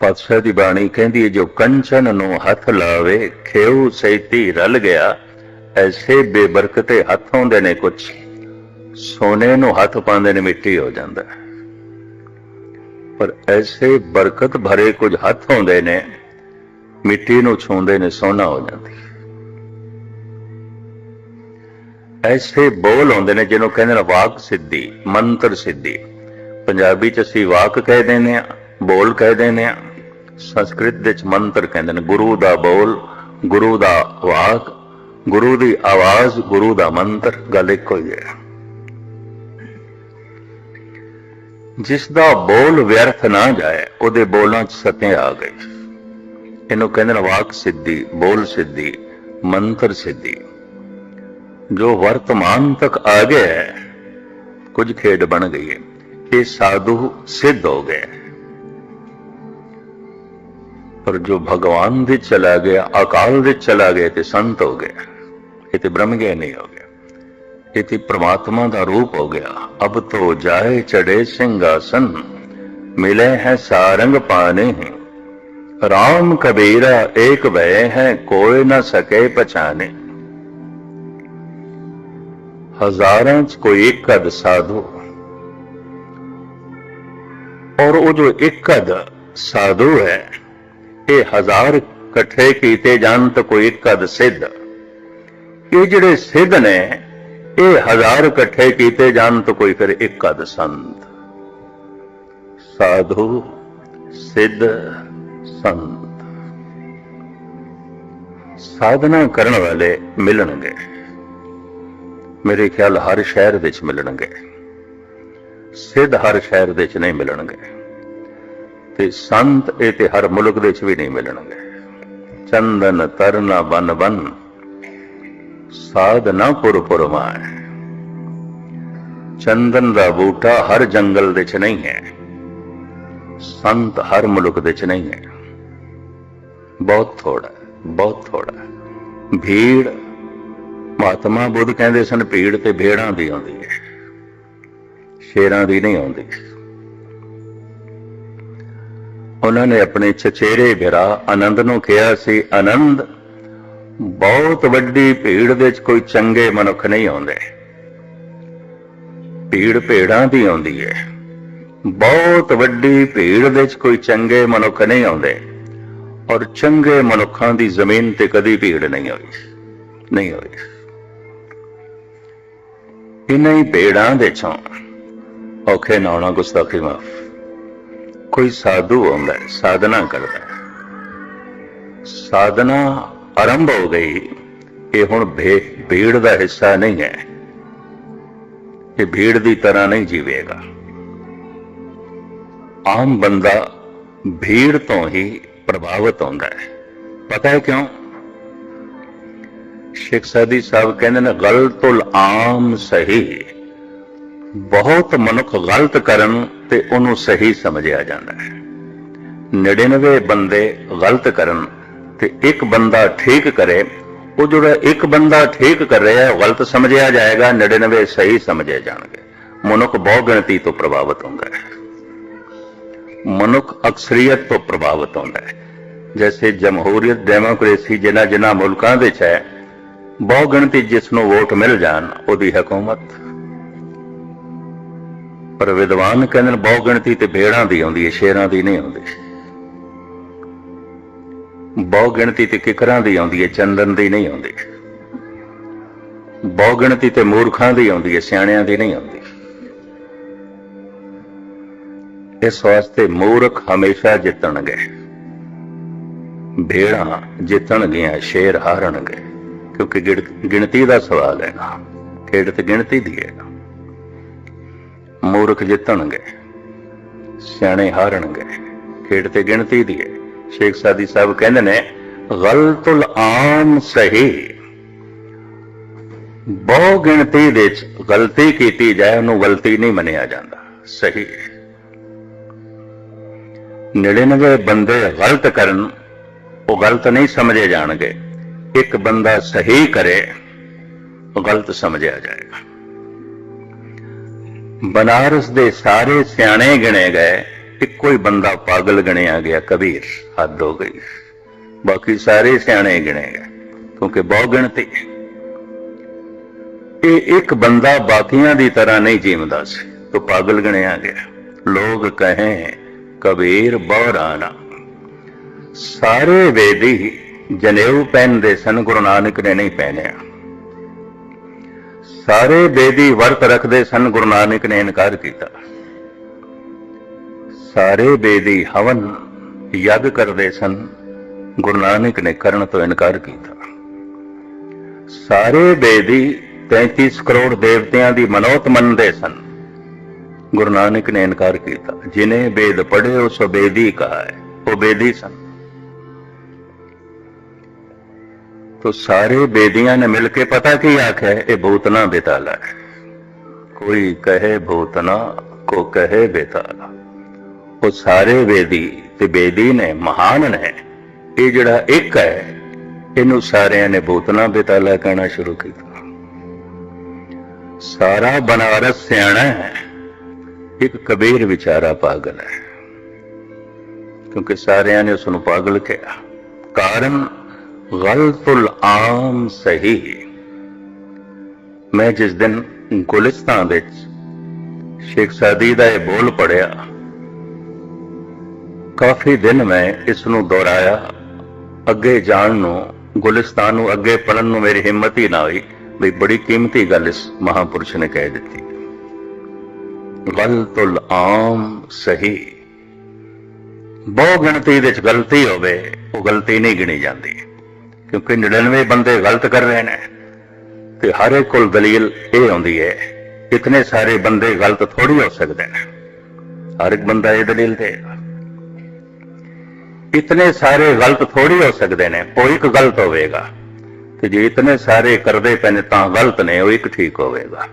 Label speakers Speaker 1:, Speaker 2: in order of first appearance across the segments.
Speaker 1: ਪਾਤਸ਼ਾਹ ਦੀ ਬਾਣੀ ਕਹਿੰਦੀ ਹੈ, ਜੋ ਕੰਚਨ ਨੂੰ ਹੱਥ ਲਾਵੇ ਖੇਉ ਸੈਤੀ ਰਲ ਗਿਆ, ਐਸੇ ਬੇਬਰਕਤੇ ਹੱਥ ਆਉਂਦੇ ਨੇ ਕੁਛ, ਸੋਨੇ ਨੂੰ ਹੱਥ ਪਾਉਂਦੇ ਨੇ, ਮਿੱਟੀ ਹੋ ਜਾਂਦਾ ਪਰ ਐਸੇ ਬਰਕਤ ਭਰੇ ਕੁਝ ਹੱਥ ਆਉਂਦੇ ਨੇ, ਮਿੱਟੀ ਨੂੰ ਛੂੰਦੇ ਨੇ, ਸੋਨਾ ਹੋ ਜਾਂਦੀ ਐਸੇ ਬੋਲ ਹੁੰਦੇ ਨੇ, ਜਿਹਨੂੰ ਕਹਿੰਦੇ ਨੇ ਵਾਕ ਸਿੱਧੀ, ਮੰਤਰ ਸਿੱਧੀ। ਪੰਜਾਬੀ ਚ ਅਸੀਂ ਵਾਕ ਕਹਿ ਦਿੰਦੇ ਆ ਬੋਲ ਕਹਿ ਦਿੰਦੇ ਆ ਸੰਸਕ੍ਰਿਤ ਦੇ ਚ ਮੰਤਰ ਕਹਿੰਦੇ ਨੇ, ਗੁਰੂ ਦਾ ਬੋਲ, ਗੁਰੂ ਦਾ ਵਾਕ, ਗੁਰੂ ਦੀ ਆਵਾਜ਼, ਗੁਰੂ ਦਾ ਮੰਤਰ, ਗੱਲ ਇੱਕੋ ਹੀ ਹੈ। ਜਿਸ ਦਾ ਬੋਲ ਵਿਅਰਥ ਨਾ ਜਾਏ, ਉਹਦੇ ਬੋਲਾਂ 'ਚ ਸਤਿ ਆ ਗਏ। ਇਹਨੂੰ ਕਹਿੰਦੇ ਨੇ ਵਾਕ ਸਿੱਧੀ, ਬੋਲ ਸਿੱਧੀ, ਮੰਤਰ ਸਿੱਧੀ। ਜੋ ਵਰਤਮਾਨ ਤੱਕ ਆ ਗਿਆ ਹੈ, ਕੁਝ ਖੇਡ ਬਣ ਗਈ ਹੈ, ਇਹ ਸਾਧੂ ਸਿੱਧ ਹੋ ਗਏ। ਪਰ ਜੋ ਭਗਵਾਨ ਦੇ ਚਲਾ ਗਿਆ, ਅਕਾਲ ਦੇ ਚਲਾ ਗਿਆ ਤੇ ਸੰਤ ਹੋ ਗਿਆ। ਇਹ ਤੇ ਬ੍ਰਹਮ ਗਿਆਨੀ ਹੋ ਗਿਆ। ਇਹ ਤੇ ਪ੍ਰਮਾਤਮਾ ਦਾ ਰੂਪ ਹੋ ਗਿਆ। ਅਬ ਤੋ ਜਾਏ ਚੜੇ ਸਿੰਘਾਸਨ, ਮਿਲੇ ਹੈ ਸਾਰੰਗ ਪਾਨੇ ਰਾਮ ਕਬੀਰਾ ਏਕ ਭੈ ਹੈ ਕੋਈ ਨਾ ਸਕੇ ਪਛਾਨੇ ਹਜ਼ਾਰਾਂ ਚ ਕੋਈ ਇੱਕ ਅਦ ਸਾਧੂ। ਔਰ ਉਹ ਜੋ ਇੱਕ ਅਦ ਸਾਧੂ ਹੈ ਇਹ ਹਜ਼ਾਰ ਇਕੱਠੇ ਕੀਤੇ ਜਾਣ ਤਾਂ ਕੋਈ ਇੱਕ ਅਦ ਸਿੱਧ। ਇਹ ਜਿਹੜੇ ਸਿੱਧ ਨੇ, ਇਹ ਹਜ਼ਾਰ ਇਕੱਠੇ ਕੀਤੇ ਜਾਣ ਤਾਂ ਕੋਈ ਫਿਰ ਇੱਕ ਅਦ ਸੰਤ। ਸਾਧੂ, ਸਿੱਧ, ਸੰਤ। ਸਾਧਨਾ ਕਰਨ ਵਾਲੇ ਮਿਲਣਗੇ। ਮੇਰੇ ਖਿਆਲ ਹਰ ਸ਼ਹਿਰ ਵਿੱਚ ਮਿਲਣਗੇ। ਸਿੱਧ ਹਰ ਸ਼ਹਿਰ ਵਿੱਚ ਨਹੀਂ ਮਿਲਣਗੇ। ਤੇ ਸੰਤ ਇਹ ਤੇ ਹਰ ਮੁਲਕ ਦੇ ਵਿੱਚ ਵੀ ਨਹੀਂ ਮਿਲਣਗੇ। ਚੰਦਨ ਤਰਨਾ ਬਨ ਬਨ ਸਾਧਨਾ ਪੁਰ ਪੁਰਮਾਏ ਚੰਦਨ ਦਾ ਬੂਟਾ ਹਰ ਜੰਗਲ ਦੇ ਚ ਨਹੀਂ ਹੈ, ਸੰਤ ਹਰ ਮੁਲਕ ਦੇ ਵਿੱਚ ਨਹੀਂ ਹੈ। ਬਹੁਤ ਥੋੜਾ ਬਹੁਤ ਥੋੜਾ ਭੀੜ, ਮਹਾਤਮਾ ਬੁੱਧ ਕਹਿੰਦੇ ਸਨ ਭੀੜ ਤੇ ਭੇੜਾਂ ਦੀ ਆਉਂਦੀ ਹੈ ਸ਼ੇਰਾਂ ਦੀ ਨਹੀਂ ਆਉਂਦੀ ਉਹਨਾਂ ਨੇ ਆਪਣੇ ਚਚੇਰੇ ਭਰਾ ਆਨੰਦ ਨੂੰ ਕਿਹਾ ਸੀ, ਆਨੰਦ, ਬਹੁਤ ਵੱਡੀ ਭੀੜ ਦੇ ਵਿੱਚ ਕੋਈ ਚੰਗੇ ਮਨੁੱਖ ਨਹੀਂ ਆਉਂਦੇ। ਭੀੜ ਭੇੜਾਂ ਦੀ ਆਉਂਦੀ ਹੈ ਬਹੁਤ ਵੱਡੀ ਭੀੜ ਦੇ ਵਿੱਚ ਕੋਈ ਚੰਗੇ ਮਨੁੱਖ ਨਹੀਂ ਆਉਂਦੇ ਔਰ ਚੰਗੇ ਮਨੁੱਖਾਂ ਦੀ ਜ਼ਮੀਨ ਤੇ ਕਦੀ ਭੀੜ ਨਹੀਂ ਹੋਈ ਨਹੀਂ ਹੋਈ। ਇਨਾਂ ਹੀ ਭੇੜਾਂ ਦੇ ਚੋਂ ਔਖੇ ਨਾਉਣਾ ਗੁਸਤਾਖੀ ਮਾਫ। ਕੋਈ ਸਾਧੂ ਆਉਂਦਾ ਹੈ, ਸਾਧਨਾ ਕਰਦਾ ਹੈ। ਸਾਧਨਾ ਆਰੰਭ ਹੋ ਗਈ ਇਹ ਹੁਣ ਭੀੜ ਦਾ ਹਿੱਸਾ ਨਹੀਂ ਹੈ। ਇਹ ਭੀੜ ਦੀ ਤਰ੍ਹਾਂ ਨਹੀਂ ਜੀਵੇਗਾ। ਆਮ ਬੰਦਾ ਭੀੜ ਤੋਂ ਹੀ ਪ੍ਰਭਾਵਿਤ ਹੁੰਦਾ ਹੈ। ਪਤਾ ਹੈ ਕਿਉਂ? ਸ਼ੇਖ ਸਾਦੀ ਸਾਹਿਬ ਕਹਿੰਦੇ ਨੇ ਗਲਤੁਲ ਆਮ ਸਹੀ। ਬਹੁਤ ਮਨੁੱਖ ਗਲਤ ਕਰਨ ਤੇ ਉਹਨੂੰ ਸਹੀ ਸਮਝਿਆ ਜਾਂਦਾ ਹੈ। 99 ਬੰਦੇ ਗਲਤ ਕਰਨ ਤੇ ਇੱਕ ਬੰਦਾ ਠੀਕ ਕਰੇ, ਉਹ ਜਿਹੜਾ ਇੱਕ ਬੰਦਾ ਠੀਕ ਕਰ ਰਿਹਾ ਹੈ, ਗਲਤ ਸਮਝਿਆ ਜਾਏਗਾ 99 ਸਹੀ ਸਮਝੇ ਜਾਣਗੇ। ਮਨੁੱਖ ਬਹੁ ਗਿਣਤੀ ਤੋਂ ਪ੍ਰਭਾਵਿਤ ਹੁੰਦਾ ਹੈ। ਮਨੁੱਖ ਅਕਸਰੀਅਤ ਤੋਂ ਪ੍ਰਭਾਵਿਤ ਹੁੰਦਾ ਹੈ। ਜੈਸੇ ਜਮਹੂਰੀਅਤ, ਡੈਮੋਕ੍ਰੇਸੀ ਜਿਨ੍ਹਾਂ ਜਿਨ੍ਹਾਂ ਮੁਲਕਾਂ ਵਿੱਚ ਹੈ ਬਹੁ ਗਿਣਤੀ ਜਿਸ ਨੂੰ ਵੋਟ ਮਿਲ ਜਾਣ, ਉਹਦੀ ਹਕੂਮਤ ਪਰ ਵਿਦਵਾਨ ਕਹਿੰਦੇ ਨੇ ਬਹੁ ਗਿਣਤੀ ਤੇ ਭੇੜਾਂ ਦੀ ਆਉਂਦੀ ਹੈ ਸ਼ੇਰਾਂ ਦੀ ਨਹੀਂ ਆਉਂਦੀ। ਬਹੁ ਗਿਣਤੀ ਤੇ ਕਿਕਰਾਂ ਦੀ ਆਉਂਦੀ ਹੈ ਚੰਦਨ ਦੀ ਨਹੀਂ ਆਉਂਦੀ। ਬਹੁ ਗਿਣਤੀ ਤੇ ਮੂਰਖਾਂ ਦੀ ਆਉਂਦੀ ਹੈ ਸਿਆਣਿਆਂ ਦੀ ਨਹੀਂ ਆਉਂਦੀ। ਇਸ ਵਾਸਤੇ ਮੂਰਖ ਹਮੇਸ਼ਾ ਜਿੱਤਣਗੇ। ਭੇੜਾਂ ਜਿੱਤਣਗੀਆਂ, ਸ਼ੇਰ ਹਾਰਨਗੇ। ਕਿਉਂਕਿ ਗਿਣ- ਗਿਣਤੀ ਦਾ ਸਵਾਲ ਹੈ ਨਾ। ਖੇਡ ਤੇ ਗਿਣਤੀ ਦੀ ਹੈ ਮੂਰਖ ਜਿੱਤਣਗੇ, ਸਿਆਣੇ ਹਾਰਨਗੇ, ਖੇਡ ਤੇ ਗਿਣਤੀ ਦੀ ਹੈ। ਸ਼ੇਖ ਸਾਦੀ ਸਾਹਿਬ ਕਹਿੰਦੇ ਨੇ, ਗਲਤੁਲ ਆਮ ਸਹੀ। ਬਹੁ ਗਿਣਤੀ ਦੇ ਵਿੱਚ ਗਲਤੀ ਕੀਤੀ ਜਾਏ, ਉਹਨੂੰ ਗਲਤੀ ਨਹੀਂ ਮੰਨਿਆ ਜਾਂਦਾ। ਸਹੀ 99 ਬੰਦੇ ਗਲਤ ਕਰਨ, ਉਹ ਗਲਤ ਨਹੀਂ ਸਮਝੇ ਜਾਣਗੇ। ਇੱਕ ਬੰਦਾ ਸਹੀ ਕਰੇ, ਉਹ ਗਲਤ ਸਮਝਿਆ ਜਾਏਗਾ। ਬਨਾਰਸ ਦੇ ਸਾਰੇ ਸਿਆਣੇ ਗਿਣੇ ਗਏ ਇੱਕੋ ਹੀ ਬੰਦਾ ਪਾਗਲ ਗਿਣਿਆ ਗਿਆ, ਕਬੀਰ ਹੱਦ ਹੋ ਗਈ। ਬਾਕੀ ਸਾਰੇ ਸਿਆਣੇ ਗਿਣੇ ਗਏ, ਕਿਉਂਕਿ ਬਹੁ ਗਿਣਤੀ। ਇਹ ਇੱਕ ਬੰਦਾ ਬਾਕੀਆਂ ਦੀ ਤਰ੍ਹਾਂ ਨਹੀਂ ਜੀਵਦਾ ਸੀ ਤੋ ਪਾਗਲ ਗਿਣਿਆ ਗਿਆ। ਲੋਗ ਕਹੇ, ਕਬੀਰ ਬਹਰਾਨਾ ਸਾਰੇ ਵੇਦੀ ਜਨੇਊ ਪਹਿਨਦੇ ਸਨ, ਗੁਰੂ ਨਾਨਕ ਨੇ ਨਹੀਂ ਪਹਿਨਿਆ। ਸਾਰੇ ਬੇਦੀ ਵਰਤ ਰੱਖਦੇ ਸਨ, ਗੁਰੂ ਨਾਨਕ ਨੇ ਇਨਕਾਰ ਕੀਤਾ। ਸਾਰੇ ਬੇਦੀ ਹਵਨ ਯੱਗ ਕਰਦੇ ਸਨ, ਗੁਰੂ ਨਾਨਕ ਨੇ ਕਰਨ ਤੋਂ ਇਨਕਾਰ ਕੀਤਾ। ਸਾਰੇ ਬੇਦੀ 33 ਕਰੋੜ ਦੇਵਤਿਆਂ ਦੀ ਮਨੋਤ ਮੰਨਦੇ ਸਨ, ਗੁਰੂ ਨਾਨਕ ਨੇ ਇਨਕਾਰ ਕੀਤਾ। ਜਿਨੇ ਬੇਦ ਪੜ੍ਹੇ, ਉਸ ਬੇਦੀ ਕਹਾ ਹੈ, ਉਹ ਬੇਦੀ ਸਨ। ਤੋ ਸਾਰੇ ਬੇਦੀਆਂ ਨੇ ਮਿਲ ਕੇ ਪਤਾ ਕੀ ਆਖਿਆ ਇਹ ਭੂਤਨਾ ਬੇਤਾਲਾ ਹੈ ਕੋਈ ਕਹੇ ਭੂਤਨਾ ਕੋ ਕਹੇ ਬੇਤਾਲਾ ਉਹ ਸਾਰੇ ਵੇਦੀ ਤੇ ਬੇਦੀ ਨੇ ਮਹਾਨ ਨੇ ਇਹ ਜਿਹੜਾ ਇੱਕ ਹੈ ਇਹਨੂੰ ਸਾਰਿਆਂ ਨੇ ਬੋਤਨਾ ਬੇਤਾਲਾ ਕਹਿਣਾ ਸ਼ੁਰੂ ਕੀਤਾ ਸਾਰਾ ਬਨਾਰਸ ਸਿਆਣਾ ਹੈ ਇੱਕ ਕਬੀਰ ਵਿਚਾਰਾ ਪਾਗਲ ਹੈ ਕਿਉਂਕਿ ਸਾਰਿਆਂ ਨੇ ਉਸ ਨੂੰ ਪਾਗਲ ਕਿਹਾ ਕਾਰਨ ਗਲਤੁਲ ਆਮ ਸਹੀ ਮੈਂ ਜਿਸ ਦਿਨ ਗੁਲਿਸਤਾਨ ਵਿੱਚ ਸ਼ੇਖ ਸਾਦੀ ਦਾ ਇਹ ਬੋਲ ਪੜਿਆ ਕਾਫੀ ਦਿਨ ਮੈਂ ਇਸ ਨੂੰ ਦੁਹਰਾਇਆ ਅੱਗੇ ਜਾਣ ਨੂੰ ਗੁਲਿਸਤਾਨ ਨੂੰ ਅੱਗੇ ਪੜਨ ਨੂੰ ਮੇਰੀ ਹਿੰਮਤ ਹੀ ਨਾ ਹੋਈ ਵੀ ਬੜੀ ਕੀਮਤੀ ਗੱਲ ਇਸ ਮਹਾਪੁਰਸ਼ ਨੇ ਕਹਿ ਦਿੱਤੀ ਗਲਤੁਲ ਆਮ ਸਹੀ ਬਹੁ ਗਿਣਤੀ ਵਿੱਚ ਗਲਤੀ ਹੋਵੇ ਉਹ ਗਲਤੀ ਨਹੀਂ ਗਿਣੀ ਜਾਂਦੀ ਕਿਉਂਕਿ 99 ਬੰਦੇ ਗਲਤ ਕਰ ਰਹੇ ਨੇ। ਤੇ ਹਰ ਇੱਕ ਕੋਲ ਦਲੀਲ ਇਹ ਆਉਂਦੀ ਹੈ ਇਤਨੇ ਸਾਰੇ ਬੰਦੇ ਗਲਤ ਥੋੜੀ ਹੋ ਸਕਦੇ ਨੇ। ਹਰ ਇੱਕ ਬੰਦਾ ਇਹ ਦਲੀਲ ਦੇਗਾ ਇਤਨੇ ਸਾਰੇ ਗਲਤ ਥੋੜੀ ਹੋ ਸਕਦੇ ਨੇ, ਉਹ ਇੱਕ ਗਲਤ ਹੋਵੇਗਾ। ਤੇ ਜੇ ਇਤਨੇ ਸਾਰੇ ਕਰਦੇ ਪਏ ਨੇ ਤਾਂ ਗਲਤ ਨੇ, ਉਹ ਇੱਕ ਠੀਕ ਹੋਵੇਗਾ।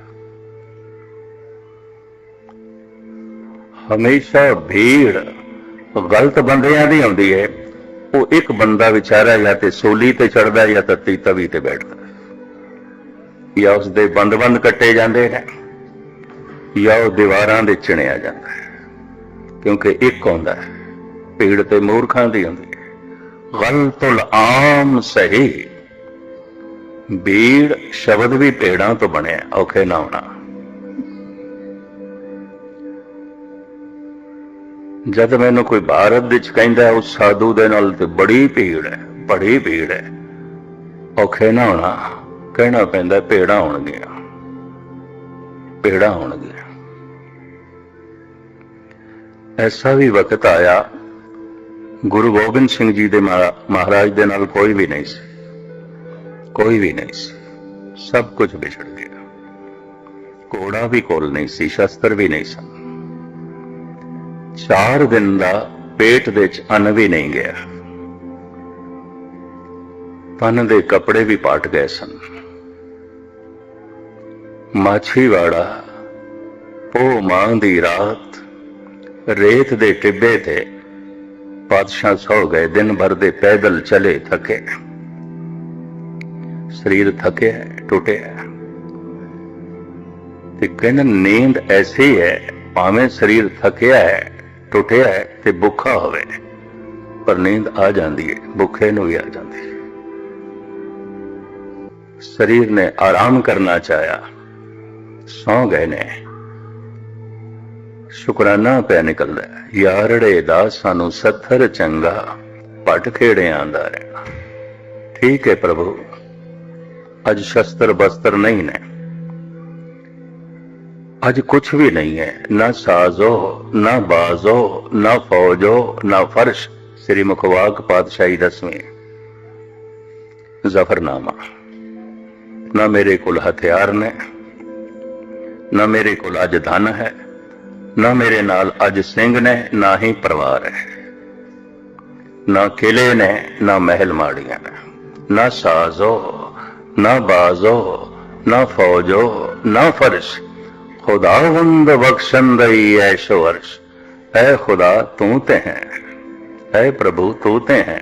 Speaker 1: ਹਮੇਸ਼ਾ ਭੀੜ ਗਲਤ ਬੰਦਿਆਂ ਦੀ ਆਉਂਦੀ ਹੈ ਉਹ ਇੱਕ ਬੰਦਾ ਵਿਚਾਰਾ ਜਾਂ ਤੇ ਸੋਲੀ ਤੇ ਚੜਦਾ ਜਾਂ ਤੱਤੀ ਤਵੀ ਤੇ ਬੈਠਦਾ। ਜਾਂ ਉਸ ਦੇ ਬੰਦ-ਬੰਦ ਕੱਟੇ ਜਾਂਦੇ ਨੇ, ਜਾਂ ਉਹ ਦੀਵਾਰਾਂ ਦੇ ਚਿਣਿਆ ਜਾਂਦਾ ਹੈ। ਕਿਉਂਕਿ ਇੱਕ ਹੁੰਦਾ ਹੈ, ਭੀੜ ਤੇ ਮੂਰਖਾਂ ਦੀ ਹੁੰਦੀ ਹੈ। ਗਲਤੁਲ ਆਮ ਸਹੀ ਭੀੜ ਸ਼ਬਦ ਵੀ ਭੇੜਾਂ ਤੋਂ ਬਣਿਆ, ਔਖੇ ਨਾ ਹੋਣਾ। ਜਦ ਮੈਨੂੰ ਕੋਈ ਭਾਰਤ ਵਿੱਚ ਕਹਿੰਦਾ ਉਸ ਸਾਧੂ ਦੇ ਨਾਲ ਤੇ ਬੜੀ ਭੀੜ ਹੈ, ਬੜੀ ਭੀੜ ਹੈ। ਔਖੇ ਨਾ ਹੋਣਾ, ਕਹਿਣਾ ਪੈਂਦਾ ਭੇੜਾਂ ਹੋਣਗੀਆਂ। ਭੇੜਾਂ ਹੋਣਗੀਆਂ। ਐਸਾ ਵੀ ਵਕਤ ਆਇਆ, ਗੁਰੂ ਗੋਬਿੰਦ ਸਿੰਘ ਜੀ ਦੇ ਮਹਾ- ਮਹਾਰਾਜ ਦੇ ਨਾਲ ਕੋਈ ਵੀ ਨਹੀਂ ਸੀ। ਕੋਈ ਵੀ ਨਹੀਂ ਸੀ। ਸਭ ਕੁਝ ਵਿਛੜ ਗਿਆ। ਘੋੜਾ ਵੀ ਕੋਲ ਨਹੀਂ ਸੀ, ਸ਼ਸਤਰ ਵੀ ਨਹੀਂ ਸਨ। ਚਾਰ ਦਿਨ ਦਾ ਪੇਟ ਦੇ ਵਿੱਚ ਅੰਨ ਵੀ ਨਹੀਂ ਗਿਆ। ਤਨ ਦੇ ਕੱਪੜੇ ਵੀ ਪਾਟ ਗਏ ਸਨ। ਮਾਛੀਵਾੜਾ ਪੋ ਮਾਂ ਦੀ ਰਾਤ, ਰੇਤ ਦੇ ਟਿੱਬੇ ਤੇ ਪਾਤਸ਼ਾਹ ਸੌ ਗਏ, ਦਿਨ ਭਰ ਦੇ ਪੈਦਲ ਚਲੇ ਥਕੇ। ਸਰੀਰ ਥਕਿਆ, ਟੁੱਟਿਆ। ਤੇ ਕਹਿੰਦਾ ਨੀਂਦ ਐਸੀ ਹੈ, ਭਾਵੇਂ ਸਰੀਰ ਥਕਿਆ ਹੈ ਟੁੱਟਿਆ ਹੈ ਤੇ ਭੁੱਖਾ ਹੋਵੇ। ਪਰ ਨੀਂਦ ਆ ਜਾਂਦੀ ਹੈ ਭੁੱਖੇ ਨੂੰ ਵੀ ਆ ਜਾਂਦੀ ਹੈ ਸਰੀਰ ਨੇ ਆਰਾਮ ਕਰਨਾ ਚਾਹਿਆ। ਸੌ ਗਏ ਨੇ। ਸ਼ੁਕਰਾਨਾ ਪੈ ਨਿਕਲਦਾ ਯਾਰੜੇ ਦਾ ਸਾਨੂੰ ਸੱਥਰ ਚੰਗਾ, ਪਟ ਖੇੜਿਆਂ ਦਾ ਰਹਿਣਾ। ਠੀਕ ਹੈ ਪ੍ਰਭੂ। ਅੱਜ ਸ਼ਸਤਰ ਬਸਤਰ ਨਹੀਂ ਨੇ। ਅੱਜ ਕੁਝ ਵੀ ਨਹੀਂ ਹੈ। ਨਾ ਸਾਜ਼ੋ, ਨਾ ਬਾਜ਼ੋ, ਨਾ ਫੌਜੋ, ਨਾ ਫਰਸ਼, ਸ੍ਰੀ ਮੁਖਵਾਕ ਪਾਤਸ਼ਾਹੀ ਦਸਵੇਂ। ਜ਼ਫਰਨਾਮਾ। ਨਾ ਮੇਰੇ ਕੋਲ ਹਥਿਆਰ ਨੇ, ਨਾ ਮੇਰੇ ਕੋਲ ਅੱਜ ਧਨ ਹੈ, ਨਾ ਮੇਰੇ ਨਾਲ ਅੱਜ ਸਿੰਘ ਨੇ, ਨਾ ਹੀ ਪਰਿਵਾਰ ਹੈ। ਨਾ ਕਿਲੇ ਨੇ, ਨਾ ਮਹਿਲ ਮਾੜੀਆਂ ਨੇ। ਨਾ ਸਾਜ਼ੋ, ਨਾ ਬਾਜ਼ੋ, ਨਾ ਫੌਜੋ, ਨਾ ਫਰਸ਼ ਖੁਦਾਵੰਦ ਬਖਸ਼ੰਦਈ ਐਸ਼ੋ ਅਰਸ਼ ਐ ਖੁਦਾ ਤੂੰ ਤੇ ਹੈ। ਐ ਪ੍ਰਭੂ ਤੂੰ ਤੇ ਹੈ।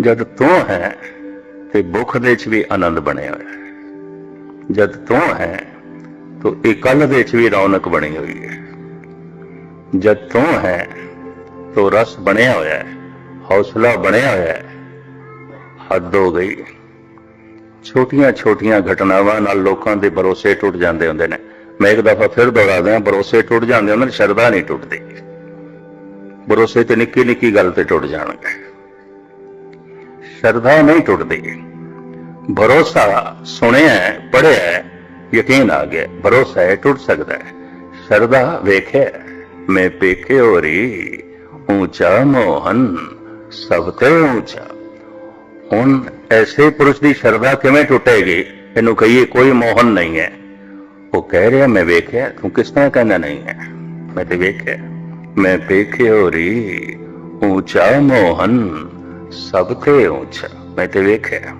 Speaker 1: ਜਦ ਤੂੰ ਹੈ, ਤੇ ਭੁੱਖ ਦੇ ਚ ਵੀ ਆਨੰਦ ਬਣਿਆ ਹੋਇਆ। ਜਦ ਤੂੰ ਹੈ, ਤੋ ਇਕੱਲ ਦੇ ਚ ਵੀ ਰੌਣਕ ਬਣੀ ਹੋਈ ਹੈ ਜਦ ਤੂੰ ਹੈ, ਤੋ ਰਸ ਬਣਿਆ ਹੋਇਆ ਹੈ ਹੌਸਲਾ ਬਣਿਆ ਹੋਇਆ ਹੈ ਹੱਦ ਹੋ ਗਈ। ਛੋਟੀਆਂ ਛੋਟੀਆਂ ਘਟਨਾਵਾਂ ਨਾਲ ਲੋਕਾਂ ਦੇ ਭਰੋਸੇ ਟੁੱਟ ਜਾਂਦੇ ਹੁੰਦੇ ਨੇ। ਮੈਂ ਇੱਕ ਦਫਾ ਫਿਰ ਦੁਹਰਾ ਦਿਆਂ ਭਰੋਸੇ ਟੁੱਟ ਜਾਂਦੇ ਹੁੰਦੇ ਨੇ ਸ਼ਰਧਾ ਨਹੀਂ ਟੁੱਟਦੀ। ਭਰੋਸੇ ਤੇ ਨਿੱਕੀ ਨਿੱਕੀ ਗੱਲ ਤੇ ਟੁੱਟ ਜਾਣਗੇ। ਸ਼ਰਧਾ ਨਹੀਂ ਟੁੱਟਦੀ। ਭਰੋਸਾ ਸੁਣਿਆ ਹੈ, ਪੜ੍ਹਿਆ ਯਕੀਨ ਆ ਗਿਆ ਭਰੋਸਾ ਹੈ ਟੁੱਟ ਸਕਦਾ ਹੈ। ਸ਼ਰਧਾ ਵੇਖਿਆ ਮੈਂ ਪੇਖੇ ਹੋਰੀ ਉੱਚਾ ਮੋਹਨ ਸਭ ਤੋਂ ਉੱਚਾ ਹੁਣ ਐਸੇ ਪੁਰਸ਼ ਦੀ ਸ਼ਰਧਾ ਕਿਵੇਂ ਟੁੱਟੇਗੀ? ਇਹਨੂੰ ਕਹੀਏ ਕੋਈ ਮੋਹਨ ਨਹੀਂ ਹੈ। ਉਹ ਕਹਿ ਰਿਹਾ, ਮੈਂ ਵੇਖਿਆ, ਤੂੰ ਕਿਸ ਤਰ੍ਹਾਂ ਕਹਿੰਦਾ ਨਹੀਂ ਹੈ? ਮੈਂ ਤੇ ਵੇਖਿਆ, ਮੈਂ ਵੇਖਿਓ ਰੀ ਉੱਚਾ ਮੋਹਨ, ਸਭ ਤੇ ਉੱਚਾ ਮੈਂ ਤੇ ਵੇਖਿਆ।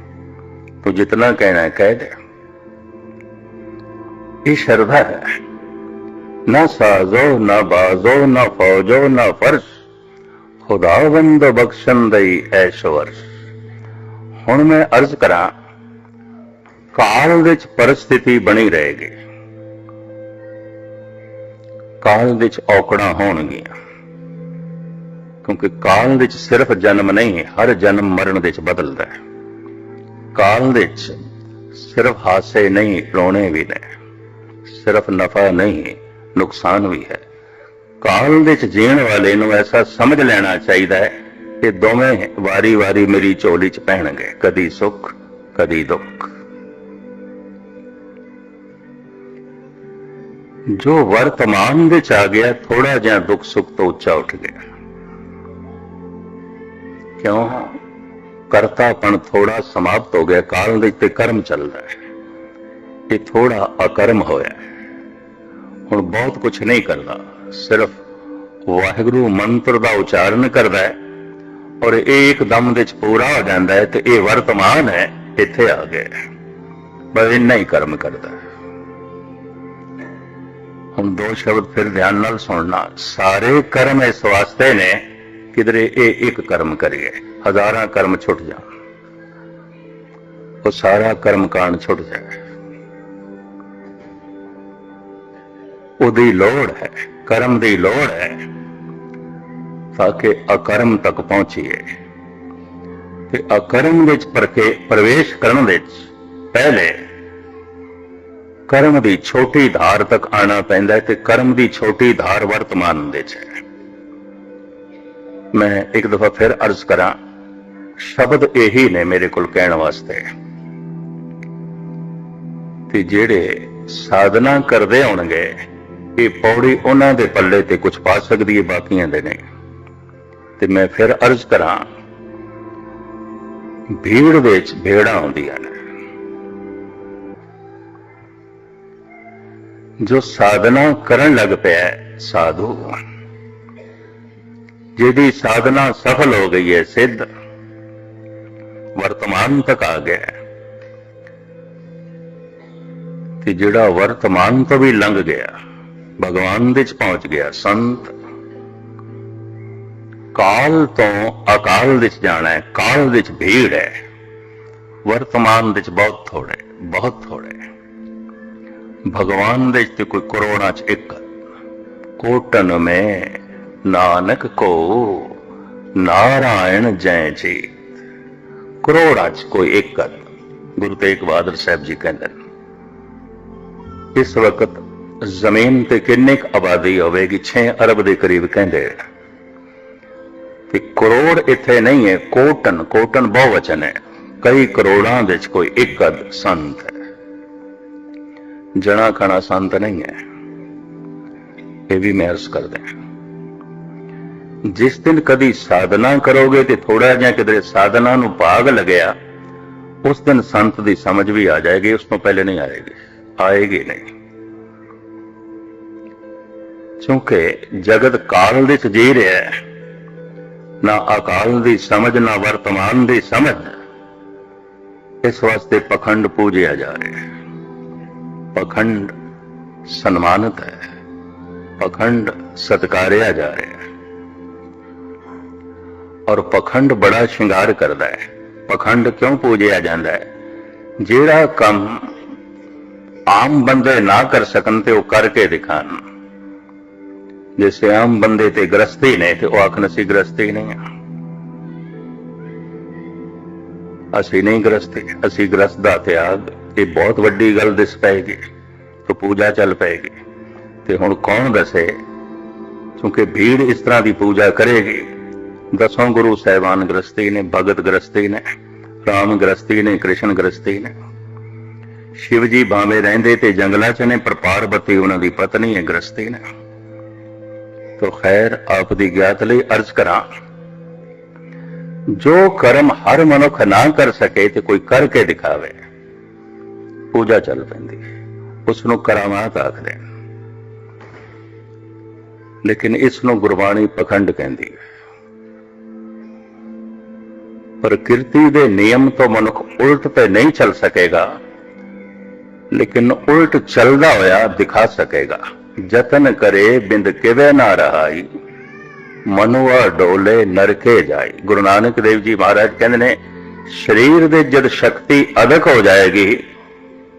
Speaker 1: ਤੂੰ ਜਿਤਨਾ ਕਹਿਣਾ ਕਹਿ ਦੇ। ਇਹ ਸ਼ਰਧਾ ਹੈ। ਨਾ ਸਾਜ਼ੋ, ਨਾ ਬਾਜ਼ੋ, ਨਾ ਫੌਜੋ, ਨਾ ਫਰਸ਼ ਖੁਦਾਵੰਦ ਬਖਸ਼ਣ ਦਈ ਐਸ਼ਵਰਸ਼ ਹੁਣ ਮੈਂ ਅਰਜ਼ ਕਰਾਂ, ਕਾਲ ਵਿੱਚ ਪਰਿਸਥਿਤੀ ਬਣੀ ਰਹੇਗੀ। ਕਾਲ ਵਿੱਚ ਔਕੜਾਂ ਹੋਣਗੀਆਂ। ਕਿਉਂਕਿ ਕਾਲ ਵਿੱਚ ਸਿਰਫ ਜਨਮ ਨਹੀਂ, ਹਰ ਜਨਮ ਮਰਨ ਵਿੱਚ ਬਦਲਦਾ ਹੈ। ਕਾਲ ਵਿੱਚ ਸਿਰਫ ਹਾਸੇ ਨਹੀਂ, ਰੋਣੇ ਵੀ ਨੇ। ਸਿਰਫ ਨਫਾ ਨਹੀਂ, ਨੁਕਸਾਨ ਵੀ ਹੈ। ਕਾਲ ਵਿੱਚ ਜੀਣ ਵਾਲੇ ਨੂੰ ਐਸਾ ਸਮਝ ਲੈਣਾ ਚਾਹੀਦਾ ਹੈ ਇਹ ਦੋਵੇਂ ਵਾਰੀ-ਵਾਰੀ ਮੇਰੀ ਝੋਲੀ 'ਚ ਪਹਿਣਗੇ ਕਦੀ ਸੁੱਖ, ਕਦੀ ਦੁੱਖ। ਜੋ ਵਰਤਮਾਨ ਵਿੱਚ ਆ ਗਿਆ ਥੋੜਾ ਜਿਹਾ ਦੁੱਖ ਸੁੱਖ ਤੋਂ ਉੱਚਾ ਉੱਠ ਗਿਆ। ਕਿਉਂ? ਕਰਤਾਪਣ ਥੋੜਾ ਸਮਾਪਤ ਹੋ ਗਿਆ ਕਾਰਨ ਦੇ ਤੇ ਕਰਮ ਚੱਲਦਾ ਹੈ। ਇਹ ਥੋੜਾ ਅਕਰਮ ਹੋਇਆ ਹੁਣ ਬਹੁਤ ਕੁਝ ਨਹੀਂ ਕਰਦਾ, ਸਿਰਫ ਵਾਹਿਗੁਰੂ ਮੰਤਰ ਦਾ ਉਚਾਰਨ ਕਰਦਾ ਹੈ। ਔਰ ਇਹ ਇੱਕਦਮ ਦੇ ਚ ਪੂਰਾ ਹੋ ਜਾਂਦਾ ਹੈ ਤੇ ਇਹ ਵਰਤਮਾਨ ਹੈ, ਇੱਥੇ ਆ ਗਿਆ ਬਸ ਇੰਨਾ ਹੀ ਕਰਮ ਕਰਦਾ ਹੁਣ ਦੋ ਸ਼ਬਦ ਫਿਰ ਧਿਆਨ ਨਾਲ ਸੁਣਨਾ, ਸਾਰੇ ਕਰਮ ਇਸ ਵਾਸਤੇ ਨੇ ਕਿਧਰੇ ਇਹ ਇੱਕ ਕਰਮ ਕਰੀਏ, ਹਜ਼ਾਰਾਂ ਕਰਮ ਛੁੱਟ ਜਾਣ। ਉਹ ਸਾਰਾ ਕਰਮ ਕਾਂਡ ਛੁੱਟ ਜਾਏ। ਉਹਦੀ ਲੋੜ ਹੈ, ਕਰਮ ਦੀ ਲੋੜ ਹੈ। ਤਾਂ ਕਿ ਅਕਰਮ ਤੱਕ ਪਹੁੰਚੀਏ। ਤੇ ਅਕਰਮ ਵਿੱਚ ਪਰਕੇ ਪ੍ਰਵੇਸ਼ ਕਰਨ ਵਿੱਚ ਪਹਿਲੇ ਕਰਮ ਦੀ ਛੋਟੀ ਧਾਰ ਤੱਕ ਆਣਾ ਪੈਂਦਾ ਹੈ ਤੇ ਕਰਮ ਦੀ ਛੋਟੀ ਧਾਰ ਵਰਤਮਾਨ ਵਿੱਚ ਹੈ। ਮੈਂ ਇੱਕ ਦਫਾ ਫਿਰ ਅਰਜ਼ ਕਰਾਂ, ਸ਼ਬਦ ਇਹੀ ਨੇ ਮੇਰੇ ਕੋਲ ਕਹਿਣ ਵਾਸਤੇ ਤੇ ਜਿਹੜੇ ਸਾਧਨਾ ਕਰਦੇ ਹੋਣਗੇ, ਇਹ ਪੌੜੀ ਉਹਨਾਂ ਦੇ ਪੱਲੇ ਤੇ ਕੁਝ ਪਾ ਸਕਦੀ ਹੈ, ਬਾਕੀਆਂ ਦੇ ਨਹੀਂ। ਤੇ ਮੈਂ ਫਿਰ ਅਰਜ਼ ਕਰਾਂ, ਭੀੜ ਵਿੱਚ ਭੇੜਾਂ ਆਉਂਦੀਆਂ ਨੇ। ਜੋ ਸਾਧਨਾ ਕਰਨ ਲੱਗ ਪਿਆ ਸਾਧੂ ਜਿਹਦੀ ਸਾਧਨਾ ਸਫਲ ਹੋ ਗਈ ਹੈ, ਸਿੱਧ। ਵਰਤਮਾਨ ਤੱਕ ਆ ਗਿਆ ਤੇ ਜਿਹੜਾ ਵਰਤਮਾਨ ਤੋਂ ਵੀ ਲੰਘ ਗਿਆ, ਭਗਵਾਨ ਦੇ ਚ ਪਹੁੰਚ ਗਿਆ, ਸੰਤ। ਕਾਲ ਤੋਂ ਅਕਾਲ ਵਿੱਚ ਜਾਣਾ ਹੈ, ਕਾਲ ਵਿੱਚ ਭੀੜ ਹੈ। ਵਰਤਮਾਨ ਵਿੱਚ ਬਹੁਤ ਥੋੜੇ ਬਹੁਤ ਥੋੜੇ ਭਗਵਾਨ ਦੇ ਤੇ ਕੋਈ ਕਰੋੜਾਂ ਚ ਇੱਕ। ਕੋਟਨ ਮੈਂ ਨਾਨਕ ਕੋ ਨਾਰਾਇਣ ਜੈ ਜੀ। ਕਰੋੜਾਂ ਚ ਕੋਈ ਇੱਕ। ਗੁਰੂ ਤੇਗ ਬਹਾਦਰ ਸਾਹਿਬ ਜੀ ਕਹਿੰਦੇ ਨੇ, ਇਸ ਵਕਤ ਜ਼ਮੀਨ ਤੇ ਕਿੰਨੀ ਕੁ ਆਬਾਦੀ ਹੋਵੇਗੀ? 6 ਅਰਬ ਦੇ ਕਰੀਬ ਕਹਿੰਦੇ ਤੇ ਕਰੋੜ ਇੱਥੇ ਨਹੀਂ ਹੈ, ਕੋਟਨ ਕੋਟਨ ਬਹੁਵਚਨ ਹੈ। ਕਈ ਕਰੋੜਾਂ ਵਿੱਚ ਕੋਈ ਇੱਕ ਅਦ ਸੰਤ ਹੈ। ਜਣਾ ਖਣਾ ਸੰਤ ਨਹੀਂ ਹੈ। ਇਹ ਵੀ ਮੈਂ ਅਰਜ਼ ਕਰਦਾ ਜਿਸ ਦਿਨ ਕਦੀ ਸਾਧਨਾ ਕਰੋਗੇ ਤੇ ਥੋੜਾ ਜਿਹਾ ਕਿਧਰੇ ਸਾਧਨਾ ਨੂੰ ਭਾਗ ਲੱਗਿਆ, ਉਸ ਦਿਨ ਸੰਤ ਦੀ ਸਮਝ ਵੀ ਆ ਜਾਏਗੀ, ਉਸ ਤੋਂ ਪਹਿਲੇ ਨਹੀਂ ਆਏਗੀ। ਆਏਗੀ ਨਹੀਂ। ਕਿਉਂਕਿ ਜਗਤ ਕਾਲ ਦੇ ਵਿੱਚ ਜੀ ਰਿਹਾ ਹੈ। ਨਾ ਅਕਾਲ ਦੀ ਸਮਝ, ਨਾ ਵਰਤਮਾਨ ਦੀ ਸਮਝ। ਇਸ ਵਾਸਤੇ ਪਖੰਡ ਪੂਜਿਆ ਜਾ ਰਿਹਾ ਹੈ। ਪਖੰਡ ਸਨਮਾਨਿਤ ਹੈ। ਪਖੰਡ ਸਤਕਾਰਿਆ ਜਾ ਰਿਹਾ ਹੈ। ਔਰ ਪਖੰਡ ਬੜਾ ਸ਼ਿੰਗਾਰ ਕਰਦਾ ਹੈ। ਪਖੰਡ ਕਿਉਂ ਪੂਜਿਆ ਜਾਂਦਾ ਹੈ? ਜਿਹੜਾ ਕੰਮ ਆਮ ਬੰਦੇ ਨਾ ਕਰ ਸਕਣ ਤੇ ਉਹ ਕਰਕੇ ਦਿਖਾਣ। ਜੇ ਸਿਆਮ ਬੰਦੇ ਤੇ ਗ੍ਰਸਤੀ ਨੇ ਤੇ ਉਹ ਆਖਣ, ਅਸੀਂ ਗ੍ਰਸਤੀ ਨਹੀਂ ਆ ਅਸੀਂ ਨਹੀਂ ਗ੍ਰਸਤੀ, ਅਸੀਂ ਗ੍ਰਸਤ ਦਾ ਤਿਆਗ। ਇਹ ਬਹੁਤ ਵੱਡੀ ਗੱਲ ਦਿਸ ਪਏਗੀ, ਤੇ ਪੂਜਾ ਚੱਲ ਪਏਗੀ। ਤੇ ਹੁਣ ਕੌਣ ਦੱਸੇ? ਕਿਉਂਕਿ ਭੀੜ ਇਸ ਤਰ੍ਹਾਂ ਦੀ ਪੂਜਾ ਕਰੇਗੀ। ਦਸੋਂ ਗੁਰੂ ਸਾਹਿਬਾਨ ਗ੍ਰਸਤੀ ਨੇ, ਭਗਤ ਗ੍ਰਸਤੀ ਨੇ, ਰਾਮ ਗ੍ਰਸਤੀ ਨੇ, ਕ੍ਰਿਸ਼ਨ ਗ੍ਰਸਤੀ ਨੇ। ਸ਼ਿਵ ਜੀ ਭਾਵੇਂ ਰਹਿੰਦੇ ਤੇ ਜੰਗਲਾਂ 'ਚ ਨੇ, ਪਰ ਪਾਰਵਤੀ ਉਹਨਾਂ ਦੀ ਪਤਨੀ ਹੈ, ਗ੍ਰਸਤੀ ਨੇ। ਤੋ ਖੈਰ ਆਪ ਦੀ ਗਿਆਤ ਲਈ ਅਰਜ਼ ਕਰਾਂ। ਜੋ ਕਰਮ ਹਰ ਮਨੁੱਖ ਨਾ ਕਰ ਸਕੇ ਤੇ ਕੋਈ ਕਰਕੇ ਦਿਖਾਵੇ। ਪੂਜਾ ਚੱਲ ਪੈਂਦੀ ਉਸ ਨੂੰ ਕਰਾਮਾਤ ਆਖਦੇ ਨੇ। ਲੇਕਿਨ ਇਸ ਨੂੰ ਗੁਰਬਾਣੀ ਪਖੰਡ ਕਹਿੰਦੀ ਹੈ। ਪ੍ਰਕਿਰਤੀ ਦੇ ਨਿਯਮ ਤੋਂ ਮਨੁੱਖ ਉਲਟ ਤੇ ਨਹੀਂ ਚੱਲ ਸਕੇਗਾ, ਲੇਕਿਨ ਉਲਟ ਚੱਲਦਾ ਹੋਇਆ ਦਿਖਾ ਸਕੇਗਾ। ਯਤਨ ਕਰੇ ਬਿੰਦ ਕਿਵੇ ਨਾ ਰਹਾਈ। ਮਨੁਆ ਡੋਲੇ ਨਰਕੇ ਜਾਈ ਗੁਰੂ ਨਾਨਕ ਦੇਵ ਜੀ ਮਹਾਰਾਜ ਕਹਿੰਦੇ ਨੇ, ਸਰੀਰ ਦੇ ਜਦ ਸ਼ਕਤੀ ਅਧਕ ਹੋ ਜਾਏਗੀ,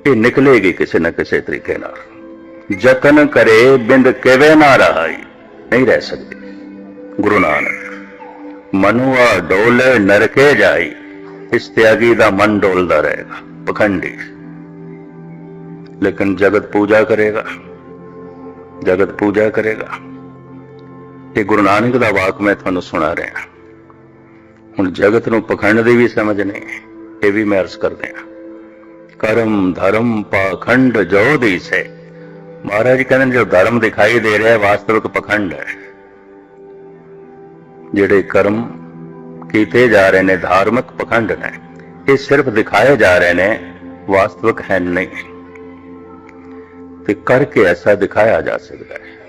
Speaker 1: ਇਹ ਨਿਕਲੇਗੀ ਕਿਸੇ ਨਾ ਕਿਸੇ ਤਰੀਕੇ ਨਾਲ। ਯਤਨ ਕਰੇ ਬਿੰਦ ਕਿਵੇਂ ਨਾ ਰਹਾਈ। ਨਹੀਂ ਰਹਿ ਸਕਦੀ। ਗੁਰੂ ਨਾਨਕ, ਮਨੁਆ ਡੋਲੇ ਨਰਕੇ ਜਾਈ ਇਸ ਤਿਆਗੀ ਦਾ ਮਨ ਡੋਲਦਾ ਰਹੇਗਾ। ਪਖੰਡੀ। ਲੇਕਿਨ ਜਗਤ ਪੂਜਾ ਕਰੇਗਾ। ਜਗਤ ਪੂਜਾ ਕਰੇਗਾ। ਇਹ ਗੁਰੂ ਨਾਨਕ ਦਾ ਵਾਕ ਮੈਂ ਤੁਹਾਨੂੰ ਸੁਣਾ ਰਿਹਾ ਹੁਣ ਜਗਤ ਨੂੰ ਪਖੰਡ ਦੀ ਵੀ ਸਮਝ ਨਹੀਂ, ਇਹ ਵੀ ਮੈਂ ਅਰਜ਼ ਕਰਦੇ ਹਾਂ। ਕਰਮ ਧਰਮ ਪਾਖੰਡ ਜੋ ਦੀਸੇ। ਮਹਾਰਾਜ ਕਹਿੰਦੇ ਨੇ, ਜੋ ਧਰਮ ਦਿਖਾਈ ਦੇ ਰਿਹਾ ਹੈ ਵਾਸਤਵਿਕ ਪਖੰਡ ਹੈ। ਜਿਹੜੇ ਕਰਮ ਕੀਤੇ ਜਾ ਰਹੇ ਨੇ, ਧਾਰਮਿਕ ਪਖੰਡ ਨੇ, ਇਹ ਸਿਰਫ ਦਿਖਾਏ ਜਾ ਰਹੇ ਨੇ, ਵਾਸਤਵਿਕ ਹੈ ਨਹੀਂ। ਤੇ ਕਰਕੇ ਐਸਾ ਦਿਖਾਇਆ ਜਾ ਸਕਦਾ ਹੈ।